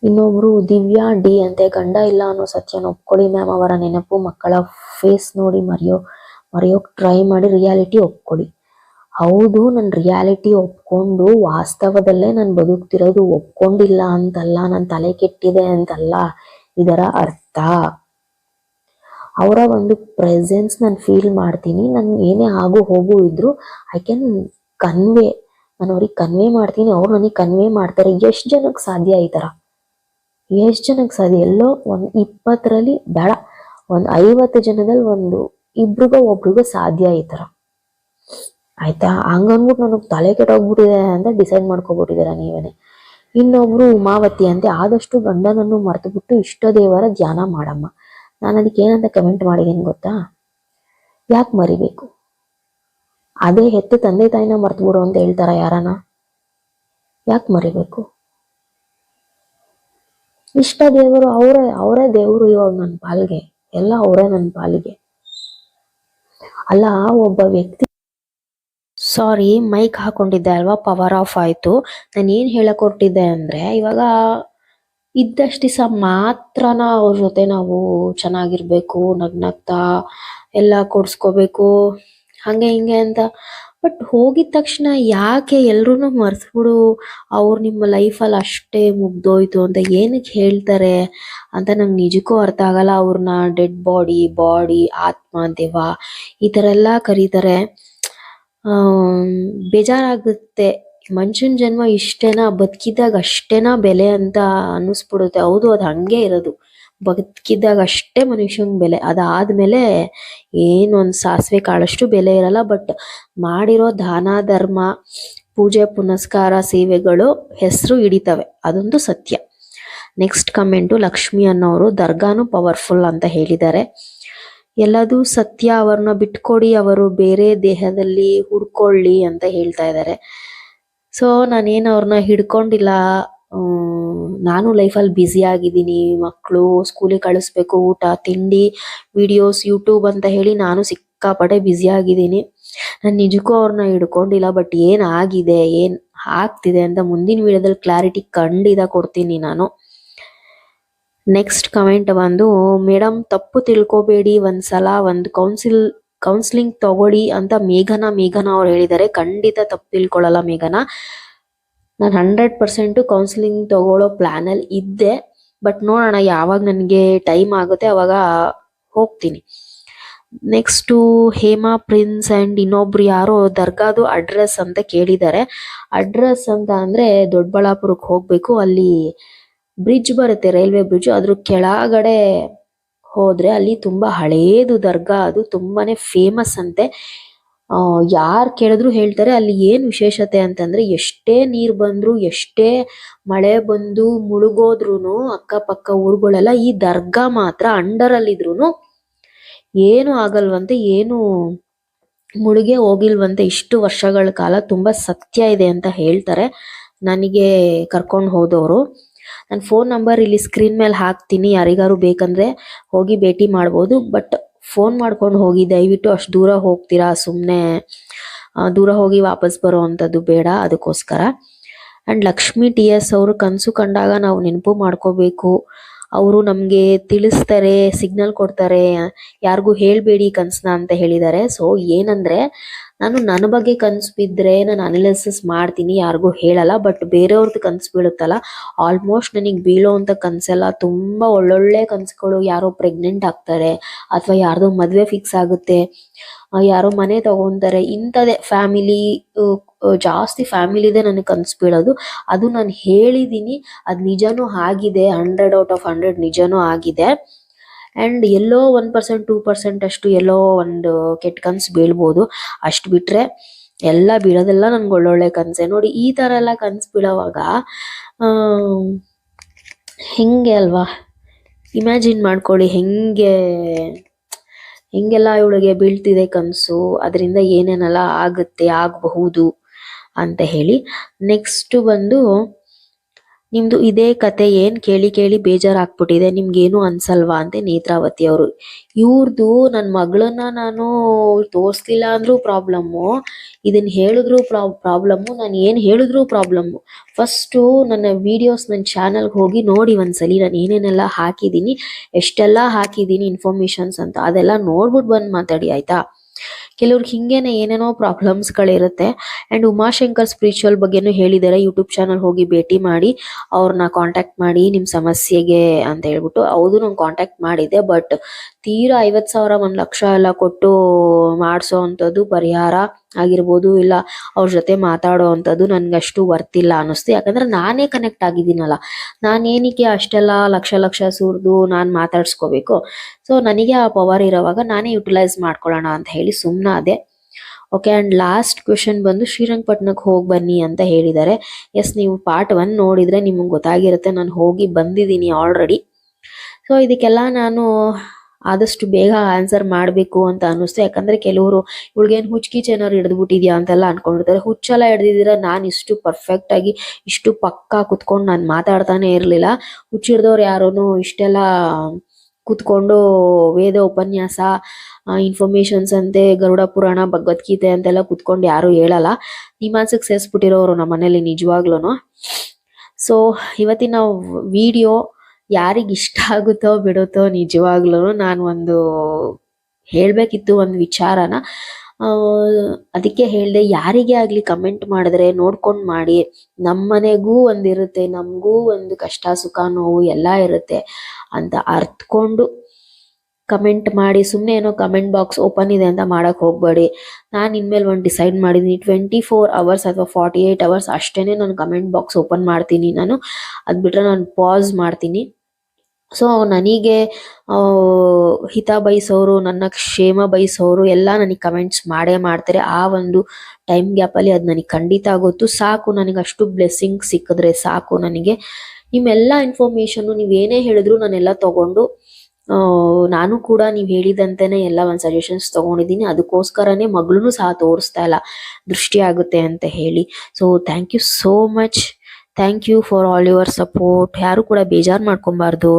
ಇನ್ನೊಬ್ರು ದಿವ್ಯಾ ಡಿ ಅಂತೆ, ಗಂಡ ಇಲ್ಲ ಅನ್ನೋ ಸತ್ಯನ ಒಪ್ಕೊಳ್ಳಿ ಮ್ಯಾಮ್ ಅವರ ನೆನಪು ಮಕ್ಕಳ ಫೇಸ್ ನೋಡಿ ಮರೆಯೋ ಮರೆಯೋಕ್ ಟ್ರೈ ಮಾಡಿ ರಿಯಾಲಿಟಿ ಒಪ್ಕೊಳ್ಳಿ ಹೌದು, ನಾನು ರಿಯಾಲಿಟಿ ಒಪ್ಕೊಂಡು ವಾಸ್ತವದಲ್ಲೇ ನಾನು ಬದುಕ್ತಿರೋದು ಒಪ್ಕೊಂಡಿಲ್ಲ ಅಂತಲ್ಲ ನನ್ನ ತಲೆ ಕೆಟ್ಟಿದೆ ಅಂತಲ್ಲ, ಇದರ ಅರ್ಥ. ಅವರ ಒಂದು ಪ್ರೆಸೆನ್ಸ್ ನಾನು ಫೀಲ್ ಮಾಡ್ತೀನಿ, ನನ್ ಏನೇ ಆಗು ಹೋಗು ಇದ್ರು ಐ ಕ್ಯಾನ್ ಕನ್ವೆ ನಾನು ಅವ್ರಿಗೆ ಕನ್ವೆ ಮಾಡ್ತೀನಿ, ಅವ್ರು ನನಗೆ ಕನ್ವೆ ಮಾಡ್ತಾರೆ. ಎಷ್ಟು ಜನಕ್ಕೆ ಸಾಧ್ಯ ಈ ಥರ ಎಷ್ಟು ಜನಕ್ಕೆ ಸಾಧ್ಯ? ಎಲ್ಲೋ ಒಂದು ಇಪ್ಪತ್ತರಲ್ಲಿ ಬೇಡ, ಒಂದು ಐವತ್ತು ಜನದಲ್ಲಿ ಒಂದು ಇಬ್ರಿಗೋ ಒಬ್ರಿಗೂ ಸಾಧ್ಯ ಈ ಥರ ಆಯ್ತಾ? ಹಂಗನ್ಬಿಟ್ಟು ನನಗೆ ತಲೆ ಕೆಟ್ಟೋಗ್ಬಿಟ್ಟಿದೆ ಅಂತ ಡಿಸೈಡ್ ಮಾಡ್ಕೊಬಿಟ್ಟಿದ್ದೀರ ನೀವೇನೆ. ಇನ್ನೊಬ್ರು ಉಮಾವತಿ ಅಂತೆ ಆದಷ್ಟು ಗಂಡನನ್ನು ಮರೆತುಬಿಟ್ಟು ಇಷ್ಟ ದೇವರ ಧ್ಯಾನ ಮಾಡಮ್ಮ. ನಾನು ಅದಕ್ಕೆ ಏನಂತ ಕಮೆಂಟ್ ಮಾಡಿದ್ದೀನಿ ಗೊತ್ತಾ? ಯಾಕೆ ಮರಿಬೇಕು? ಅದೇ ಹೆತ್ತು ತಂದೆ ತಾಯಿನ ಮರ್ತು ಬಿಡು ಅಂತ ಹೇಳ್ತಾರ ಯಾರನ? ಯಾಕೆ ಮರಿಬೇಕು? ಇಷ್ಟ ದೇವರು ಅವರೇ ಅವರೇ ದೇವರು ಇವಾಗ ನನ್ನ ಪಾಲ್ಗೆ. ಎಲ್ಲ ಅವರೇ ನನ್ನ ಪಾಲಿಗೆ. ಅಲ್ಲ, ಒಬ್ಬ ವ್ಯಕ್ತಿ ಸಾರಿ ಮೈಕ್ ಹಾಕೊಂಡಿದ್ದೆ ಅಲ್ವಾ? ಪವರ್ ಆಫ್ ಆಯ್ತು. ನಾನು ಏನ್ ಹೇಳಕ್ ಹೊರಟಿದ್ದೆ ಅಂದ್ರೆ, ಇವಾಗ ಇದ್ದಷ್ಟು ದಿವಸ ಮಾತ್ರನ ಅವ್ರ ಜೊತೆ ನಾವು ಚೆನ್ನಾಗಿರ್ಬೇಕು, ನಗ್ನಗ್ತಾ ಎಲ್ಲ ಕೊಡ್ಸ್ಕೋಬೇಕು. ಹಂಗೆ ಹಿಂಗೆ ಅಂತ ಬಟ್ ಹೋಗಿದ ತಕ್ಷಣ ಯಾಕೆ ಎಲ್ರೂನು ಮರ್ಸ್ಬಿಡು, ಅವ್ರು ನಿಮ್ಮ ಲೈಫಲ್ಲಿ ಅಷ್ಟೇ ಮುಗ್ದೋಯ್ತು ಅಂತ ಏನಕ್ಕೆ ಹೇಳ್ತಾರೆ ಅಂತ ನಂಗೆ ನಿಜಕ್ಕೂ ಅರ್ಥ ಆಗಲ್ಲ. ಅವ್ರನ್ನ ಡೆಡ್ ಬಾಡಿ ಬಾಡಿ, ಆತ್ಮ, ದೇವ ಈ ಥರ ಎಲ್ಲ ಕರೀತಾರೆ. ಬೇಜಾರಾಗುತ್ತೆ. ಮನುಷ್ಯನ ಜನ್ಮ ಇಷ್ಟೇನಾ, ಬದುಕಿದಾಗ ಅಷ್ಟೇನಾ ಬೆಲೆ ಅಂತ ಅನ್ನಿಸ್ಬಿಡುತ್ತೆ. ಹೌದು, ಅದು ಹಂಗೆ ಇರೋದು. ಬದುಕಿದಾಗ ಅಷ್ಟೇ ಮನುಷ್ಯಂಗೆ ಬೆಲೆ, ಅದಾದ್ಮೇಲೆ ಒಂದು ಸಾಸಿವೆ ಕಾಳಷ್ಟು ಬೆಲೆ ಇರಲ್ಲ ಬಟ್ ಮಾಡಿರೋ ದಾನ, ಧರ್ಮ, ಪೂಜೆ, ಪುನಸ್ಕಾರ, ಸೇವೆಗಳು ಹೆಸರು ಹಿಡಿತವೆ. ಅದೊಂದು ಸತ್ಯ. ನೆಕ್ಸ್ಟ್ ಕಮೆಂಟು ಲಕ್ಷ್ಮಿ ಅನ್ನೋರು ದರ್ಗಾನು ಪವರ್ಫುಲ್ ಅಂತ ಹೇಳಿದ್ದಾರೆ. ಎಲ್ಲದೂ ಸತ್ಯ ಅವ್ರನ್ನ ಬಿಟ್ಕೊಡಿ, ಅವರು ಬೇರೆ ದೇಹದಲ್ಲಿ ಹುಡ್ಕೊಳ್ಳಿ ಅಂತ ಹೇಳ್ತಾ ಇದ್ದಾರೆ. ಸೊ ನಾನೇನು ಅವ್ರನ್ನ ಹಿಡ್ಕೊಂಡಿಲ್ಲ ನಾನು ಲೈಫಲ್ಲಿ ಬ್ಯುಸಿ ಆಗಿದ್ದೀನಿ ಮಕ್ಕಳು ಸ್ಕೂಲಿಗೆ ಕಳಿಸ್ಬೇಕು, ಊಟ, ತಿಂಡಿ ವಿಡಿಯೋಸ್ ಯೂಟ್ಯೂಬ್ ಅಂತ ಹೇಳಿ ನಾನು ಸಿಕ್ಕಾಪಟ್ಟೆ ಬ್ಯುಸಿ ಆಗಿದ್ದೀನಿ. ನಾನು ನಿಜಕ್ಕೂ ಅವ್ರನ್ನ ಹಿಡ್ಕೊಂಡಿಲ್ಲ ಬಟ್ ಏನು ಆಗಿದೆ, ಏನ್ ಆಗ್ತಿದೆ ಅಂತ ಮುಂದಿನ ವಿಡಿಯೋದಲ್ಲಿ ಕ್ಲಾರಿಟಿ ಖಂಡಿತ ಕೊಡ್ತೀನಿ ನಾನು. ನೆಕ್ಸ್ಟ್ ಕಮೆಂಟ್ ಬಂದು ಮೇಡಮ್ ತಪ್ಪು ತಿಳ್ಕೊಬೇಡಿ, ಒಂದ್ಸಲ ಒಂದು ಕೌನ್ಸಿಲ್ ಕೌನ್ಸಿಲಿಂಗ್ ತಗೊಳ್ಳಿ ಅಂತ ಮೇಘನಾ ಮೇಘನಾ ಅವ್ರು ಹೇಳಿದ್ದಾರೆ. ಖಂಡಿತ ತಪ್ಪು ತಿಳ್ಕೊಳ್ಳಲ್ಲ ಮೇಘನಾ. ನಾನು ಹಂಡ್ರೆಡ್ ಪರ್ಸೆಂಟು ಕೌನ್ಸಿಲಿಂಗ್ ತಗೊಳ್ಳೋ ಪ್ಲ್ಯಾನಲ್ಲಿ ಇದ್ದೆ. ಬಟ್ ನೋಡೋಣ, ಯಾವಾಗ ನನಗೆ ಟೈಮ್ ಆಗುತ್ತೆ, ಅವಾಗ ಹೋಗ್ತೀನಿ. ನೆಕ್ಸ್ಟು ಹೇಮಾ ಪ್ರಿನ್ಸ್ ಆ್ಯಂಡ್ ಇನ್ನೊಬ್ರು ಯಾರೋ ದರ್ಗಾದು ಅಡ್ರೆಸ್ ಅಂತ ಕೇಳಿದ್ದಾರೆ ಅಡ್ರೆಸ್ ಅಂತ ಅಂದರೆ ದೊಡ್ಡಬಳ್ಳಾಪುರಕ್ಕೆ ಹೋಗಬೇಕು. ಅಲ್ಲಿ ಬ್ರಿಡ್ಜ್ ಬರುತ್ತೆ ರೈಲ್ವೆ ಬ್ರಿಡ್ಜ್ ಅದ್ರ ಕೆಳಗಡೆ ಹೋದ್ರೆ ಅಲ್ಲಿ ತುಂಬಾ ಹಳೇದು ದರ್ಗಾ. ಅದು ತುಂಬಾನೇ ಫೇಮಸ್ ಅಂತೆ. ಯಾರು ಕೇಳಿದ್ರು ಹೇಳ್ತಾರೆ, ಅಲ್ಲಿ ಏನ್ ವಿಶೇಷತೆ ಅಂತಂದ್ರೆ ಎಷ್ಟೇ ನೀರ್ ಬಂದ್ರು, ಎಷ್ಟೇ ಮಳೆ ಬಂದು ಮುಳುಗೋದ್ರುನು, ಅಕ್ಕಪಕ್ಕ ಊರುಗಳೆಲ್ಲ ಈ ದರ್ಗಾ ಮಾತ್ರ ಅಂಡರ್ ಅಲ್ಲಿ ಇದ್ರೂನು ಏನು ಆಗಲ್ವಂತೆ, ಏನು ಮುಳುಗೆ ಹೋಗಿಲ್ವಂತೆ, ಇಷ್ಟು ವರ್ಷಗಳ ಕಾಲ ತುಂಬಾ ಸತ್ಯ ಇದೆ ಅಂತ ಹೇಳ್ತಾರೆ ನನಗೆ ಕರ್ಕೊಂಡು ಹೋದವರು ನನ್ನ ಫೋನ್ ನಂಬರ್ ಇಲ್ಲಿ ಸ್ಕ್ರೀನ್ ಮೇಲೆ ಹಾಕ್ತೀನಿ, ಯಾರಿಗಾರು ಬೇಕಂದ್ರೆ ಹೋಗಿ ಭೇಟಿ ಮಾಡ್ಬೋದು ಬಟ್ ಫೋನ್ ಮಾಡ್ಕೊಂಡು ಹೋಗಿ, ದಯವಿಟ್ಟು ಅಷ್ಟು ದೂರ ಹೋಗ್ತೀರಾ ಸುಮ್ಮನೆ ದೂರ ಹೋಗಿ ವಾಪಸ್ ಬರೋ ಅಂಥದ್ದು ಬೇಡ, ಅದಕ್ಕೋಸ್ಕರ. ಆ್ಯಂಡ್ ಲಕ್ಷ್ಮಿ ಟಿ ಎಸ್ ಅವರು ಕನಸು ಕಂಡಾಗ ನಾವು ನೆನಪು ಮಾಡ್ಕೋಬೇಕು. ಅವರು ನಮಗೆ ತಿಳಿಸ್ತಾರೆ, ಸಿಗ್ನಲ್ ಕೊಡ್ತಾರೆ, ಯಾರಿಗೂ ಹೇಳಬೇಡಿ ಕನಸನ್ನ ಅಂತ ಹೇಳಿದ್ದಾರೆ. ಸೊ ಏನಂದ್ರೆ ನಾನು ನನ್ನ ಬಗ್ಗೆ ಕನಸು ಬಿದ್ದರೆ ನಾನು ಅನಲಿಸಿಸ್ ಮಾಡ್ತೀನಿ, ಯಾರಿಗೂ ಹೇಳಲ್ಲ ಬಟ್ ಬೇರೆಯವ್ರದ್ದು ಕನಸು ಬೀಳುತ್ತಲ್ಲ ಆಲ್ಮೋಸ್ಟ್ ನನಗೆ ಬೀಳೋವಂಥ ಕನಸೆಲ್ಲ ತುಂಬ ಒಳ್ಳೊಳ್ಳೆ ಕನಸುಗಳು ಯಾರೋ ಪ್ರೆಗ್ನೆಂಟ್ ಆಗ್ತಾರೆ, ಅಥವಾ ಯಾರ್ದೋ ಮದುವೆ ಫಿಕ್ಸ್ ಆಗುತ್ತೆ ಯಾರೋ ಮನೆ ತಗೊಂತಾರೆ, ಇಂಥದ್ದೇ ಫ್ಯಾಮಿಲಿ ಜಾಸ್ತಿ ಫ್ಯಾಮಿಲಿದೆ ನನಗೆ ಕನಸು ಬೀಳೋದು. ಅದು ನಾನು ಹೇಳಿದ್ದೀನಿ ಅದು ನಿಜನೂ ಆಗಿದೆ ಹಂಡ್ರೆಡ್ ಔಟ್ ಆಫ್ ಹಂಡ್ರೆಡ್ ನಿಜನೂ ಆಗಿದೆ. ಆ್ಯಂಡ್ ಎಲ್ಲೋ ಒನ್ ಪರ್ಸೆಂಟ್ ಟೂ ಪರ್ಸೆಂಟ್ ಅಷ್ಟು ಎಲ್ಲೋ ಒಂದು ಕೆಟ್ಟ ಕನ್ಸು ಬೀಳ್ಬೋದು. ಅಷ್ಟು ಬಿಟ್ರೆ ಎಲ್ಲ ಬೀಳೋದೆಲ್ಲ ನನ್ಗೆ ಒಳ್ಳೊಳ್ಳೆ ಕನ್ಸೆ. ನೋಡಿ, ಈ ಥರ ಎಲ್ಲ ಕನಸು ಬೀಳೋವಾಗ ಹೆಂಗೆ ಅಲ್ವಾ? ಇಮ್ಯಾಜಿನ್ ಮಾಡ್ಕೊಳ್ಳಿ, ಹೆಂಗೆ, ಹೆಂಗೆಲ್ಲ ಇವಳಿಗೆ ಬೀಳ್ತಿದೆ ಕನಸು, ಅದರಿಂದ ಏನೇನೆಲ್ಲ ಆಗುತ್ತೆ, ಆಗಬಹುದು ಅಂತ ಹೇಳಿ. ನೆಕ್ಸ್ಟ್ ಬಂದು ನಿಮ್ದು ಇದೇ ಕತೆ ಏನ್ ಕೇಳಿ ಕೇಳಿ ಬೇಜಾರಾಗ್ಬಿಟ್ಟಿದೆ, ನಿಮ್ಗೇನು ಅನ್ಸಲ್ವಾ ಅಂತ ನೇತ್ರಾವತಿ ಅವರು. ಇವ್ರದ್ದು ನನ್ನ ಮಗಳನ್ನ ನಾನು ತೋರಿಸ್ಲಿಲ್ಲ ಅಂದ್ರು ಪ್ರಾಬ್ಲಮ್ಮು ಇದನ್ನ ಹೇಳಿದ್ರು ಪ್ರಾಬ್ಲಮ್ಮು, ನಾನು ಏನು ಹೇಳಿದ್ರು ಪ್ರಾಬ್ಲಮ್ಮು. ಫಸ್ಟು ನನ್ನ ವಿಡಿಯೋಸ್ ನನ್ನ ಚಾನಲ್ಗೆ ಹೋಗಿ ನೋಡಿ ಒಂದ್ಸಲಿ, ನಾನು ಏನೇನೆಲ್ಲ ಹಾಕಿದ್ದೀನಿ, ಎಷ್ಟೆಲ್ಲ ಹಾಕಿದ್ದೀನಿ ಇನ್ಫಾರ್ಮೇಶನ್ಸ್ ಅಂತ ಅದೆಲ್ಲ ನೋಡ್ಬಿಟ್ಟು ಬಂದು ಮಾತಾಡಿ, ಆಯ್ತಾ? ಕೆಲವ್ರಿಗೆ ಹಿಂಗೇನೆ ಏನೇನೋ ಪ್ರಾಬ್ಲಮ್ಸ್ಗಳಿರುತ್ತೆ ಆ್ಯಂಡ್ ಉಮಾಶಂಕರ್ ಸ್ಪಿರಿಚುವಲ್ ಬಗ್ಗೆನೂ ಹೇಳಿದ್ದಾರೆ ಯೂಟ್ಯೂಬ್ ಚಾನಲ್ ಹೋಗಿ ಭೇಟಿ ಮಾಡಿ ಅವ್ರನ್ನ ಕಾಂಟ್ಯಾಕ್ಟ್ ಮಾಡಿ ನಿಮ್ಮ ಸಮಸ್ಯೆಗೆ ಅಂತ ಹೇಳ್ಬಿಟ್ಟು, ಹೌದು ನಾನು ಕಾಂಟ್ಯಾಕ್ಟ್ ಮಾಡಿದ್ದೆ ಬಟ್ ತೀರಾ ಐವತ್ತು ಸಾವಿರ, ಒಂದು ಲಕ್ಷ ಎಲ್ಲ ಕೊಟ್ಟು ಮಾಡಿಸೋ ಅಂಥದ್ದು ಪರಿಹಾರ ಆಗಿರ್ಬೋದು. ಇಲ್ಲ, ಅವ್ರ ಜೊತೆ ಮಾತಾಡೋ ಅಂಥದ್ದು ನನಗಷ್ಟು ವರ್ತಿಲ್ಲ ಅನ್ನಿಸ್ತು. ಯಾಕಂದ್ರೆ ನಾನೇ ಕನೆಕ್ಟ್ ಆಗಿದ್ದೀನಲ್ಲ. ನಾನೇನಕ್ಕೆ ಅಷ್ಟೆಲ್ಲ ಲಕ್ಷ ಲಕ್ಷ ಸುರಿದು ನಾನು ಮಾತಾಡ್ಸ್ಕೋಬೇಕು? ಸೊ ನನಗೆ ಆ ಪವರ್ ಇರೋವಾಗ ನಾನೇ ಯುಟಿಲೈಸ್ ಮಾಡ್ಕೊಳ್ಳೋಣ ಅಂತ ಹೇಳಿ ಸುಮ್ಮನಾದೆ ಓಕೆ ಆ್ಯಂಡ್ ಲಾಸ್ಟ್ ಕ್ವೆಶನ್ ಬಂದು ಶ್ರೀರಂಗಪಟ್ಟಣಕ್ಕೆ ಹೋಗಿ ಬನ್ನಿ ಅಂತ ಹೇಳಿದ್ದಾರೆ. ಎಸ್ ನೀವು ಪಾರ್ಟ್ ಒನ್ ನೋಡಿದರೆ ನಿಮಗೆ ಗೊತ್ತಾಗಿರುತ್ತೆ. ನಾನು ಹೋಗಿ ಬಂದಿದ್ದೀನಿ ಆಲ್ರೆಡಿ ಸೊ ಇದಕ್ಕೆಲ್ಲ ನಾನು ಆದಷ್ಟು ಬೇಗ ಆನ್ಸರ್ ಮಾಡಬೇಕು ಅಂತ ಅನ್ನಿಸ್ತು. ಯಾಕಂದ್ರೆ ಕೆಲವರು ಇವಳಿಗೇನು ಏನಾದ್ರು ಹಿಡಿದ್ಬಿಟ್ಟಿದ್ಯಾ ಅಂತೆಲ್ಲ ಅನ್ಕೊಂಡಿರ್ತಾರೆ. ಹುಚ್ಚೆಲ್ಲ ಹಿಡ್ದಿದ್ದೀರ ನಾನು ಇಷ್ಟು ಪರ್ಫೆಕ್ಟ್ ಆಗಿ ಇಷ್ಟು ಪಕ್ಕಾ ಕುತ್ಕೊಂಡು ನಾನು ಮಾತಾಡ್ತಾನೆ ಇರಲಿಲ್ಲ. ಹುಚ್ಚಿಡ್ದವ್ರು ಯಾರೂ ಇಷ್ಟೆಲ್ಲ ಕುತ್ಕೊಂಡು ವೇದ ಉಪನ್ಯಾಸ ಇನ್ಫಾರ್ಮೇಷನ್ಸ್ ಅಂತೆ, ಗರುಡ ಪುರಾಣ, ಭಗವದ್ಗೀತೆ ಅಂತೆಲ್ಲ ಕುತ್ಕೊಂಡು ಯಾರು ಹೇಳಲ್ಲ. ನಿಮಾನ್ಸಕ್ಕೆ ಸೇರಿಸ್ಬಿಟ್ಟಿರೋರು ನಮ್ಮ ಮನೇಲಿ ನಿಜವಾಗ್ಲೂ ಸೊ ಇವತ್ತಿನ ವಿಡಿಯೋ ಯಾರಿಗೆ ಇಷ್ಟ ಆಗುತ್ತೋ ಬಿಡುತ್ತೋ ನಿಜವಾಗ್ಲೂ ನಾನು ಒಂದು ಹೇಳಬೇಕಿತ್ತು ಒಂದು ವಿಚಾರನ. ಅದಕ್ಕೆ ಹೇಳಿದೆ, ಯಾರಿಗೆ ಆಗಲಿ ಕಮೆಂಟ್ ಮಾಡಿದ್ರೆ ನೋಡ್ಕೊಂಡು ಮಾಡಿ. ನಮ್ಮ ಮನೆಗೂ ಒಂದಿರುತ್ತೆ, ನಮಗೂ ಒಂದು ಕಷ್ಟ, ಸುಖ, ನೋವು ಎಲ್ಲ ಇರುತ್ತೆ ಅಂತ ಅರ್ತ್ಕೊಂಡು ಕಮೆಂಟ್ ಮಾಡಿ ಸುಮ್ಮನೆ ಏನೋ ಕಮೆಂಟ್ ಬಾಕ್ಸ್ ಓಪನ್ ಇದೆ ಅಂತ ಮಾಡೋಕ್ಕೆ ಹೋಗಬೇಡಿ. ನಾನು ಇನ್ಮೇಲೆ ಒಂದು ಡಿಸೈಡ್ ಮಾಡಿದ್ದೀನಿ ಟ್ವೆಂಟಿ ಫೋರ್ ಅವರ್ಸ್ ಅಥವಾ ಫಾರ್ಟಿ ಏಯ್ಟ್ ಅವರ್ಸ್ ಅಷ್ಟೇನೆ ನಾನು ಕಮೆಂಟ್ ಬಾಕ್ಸ್ ಓಪನ್ ಮಾಡ್ತೀನಿ ನಾನು. ಅದು ಬಿಟ್ರೆ ನಾನು ಪಾಸ್ ಮಾಡ್ತೀನಿ. ಸೊ ನನಗೆ ಹಿತ ಬಯಸೋರು, ನನ್ನ ಕ್ಷೇಮ ಬಯಸೋರು ಎಲ್ಲ ನನಗೆ ಕಮೆಂಟ್ಸ್ ಮಾಡೇ ಮಾಡ್ತಾರೆ. ಆ ಒಂದು ಟೈಮ್ ಗ್ಯಾಪಲ್ಲಿ ಅದು ನನಗೆ ಖಂಡಿತ ಗೊತ್ತು. ಸಾಕು, ನನಗೆ ಅಷ್ಟು ಬ್ಲೆಸ್ಸಿಂಗ್ ಸಿಕ್ಕಿದ್ರೆ ಸಾಕು ನನಗೆ. ನಿಮ್ಮೆಲ್ಲ ಇನ್ಫಾರ್ಮೇಷನ್ನು ನೀವೇನೇ ಹೇಳಿದ್ರು ನಾನೆಲ್ಲ ತಗೊಂಡು ನಾನು ಕೂಡ ನೀವು ಹೇಳಿದಂತೆನೆ ಎಲ್ಲ ಒಂದು ಸಜೆಷನ್ಸ್ ತಗೊಂಡಿದ್ದೀನಿ. ಅದಕ್ಕೋಸ್ಕರನೇ ಮಗಳೂ ಸಹ ತೋರಿಸ್ತಾ ಇಲ್ಲ. ದೃಷ್ಟಿ ಆಗುತ್ತೆ ಅಂತ ಹೇಳಿ. So thank you so much thank you for all your support ಯಾರು ಕೂಡ ಬೇಜಾರು ಮಾಡ್ಕೊಬಾರ್ದು.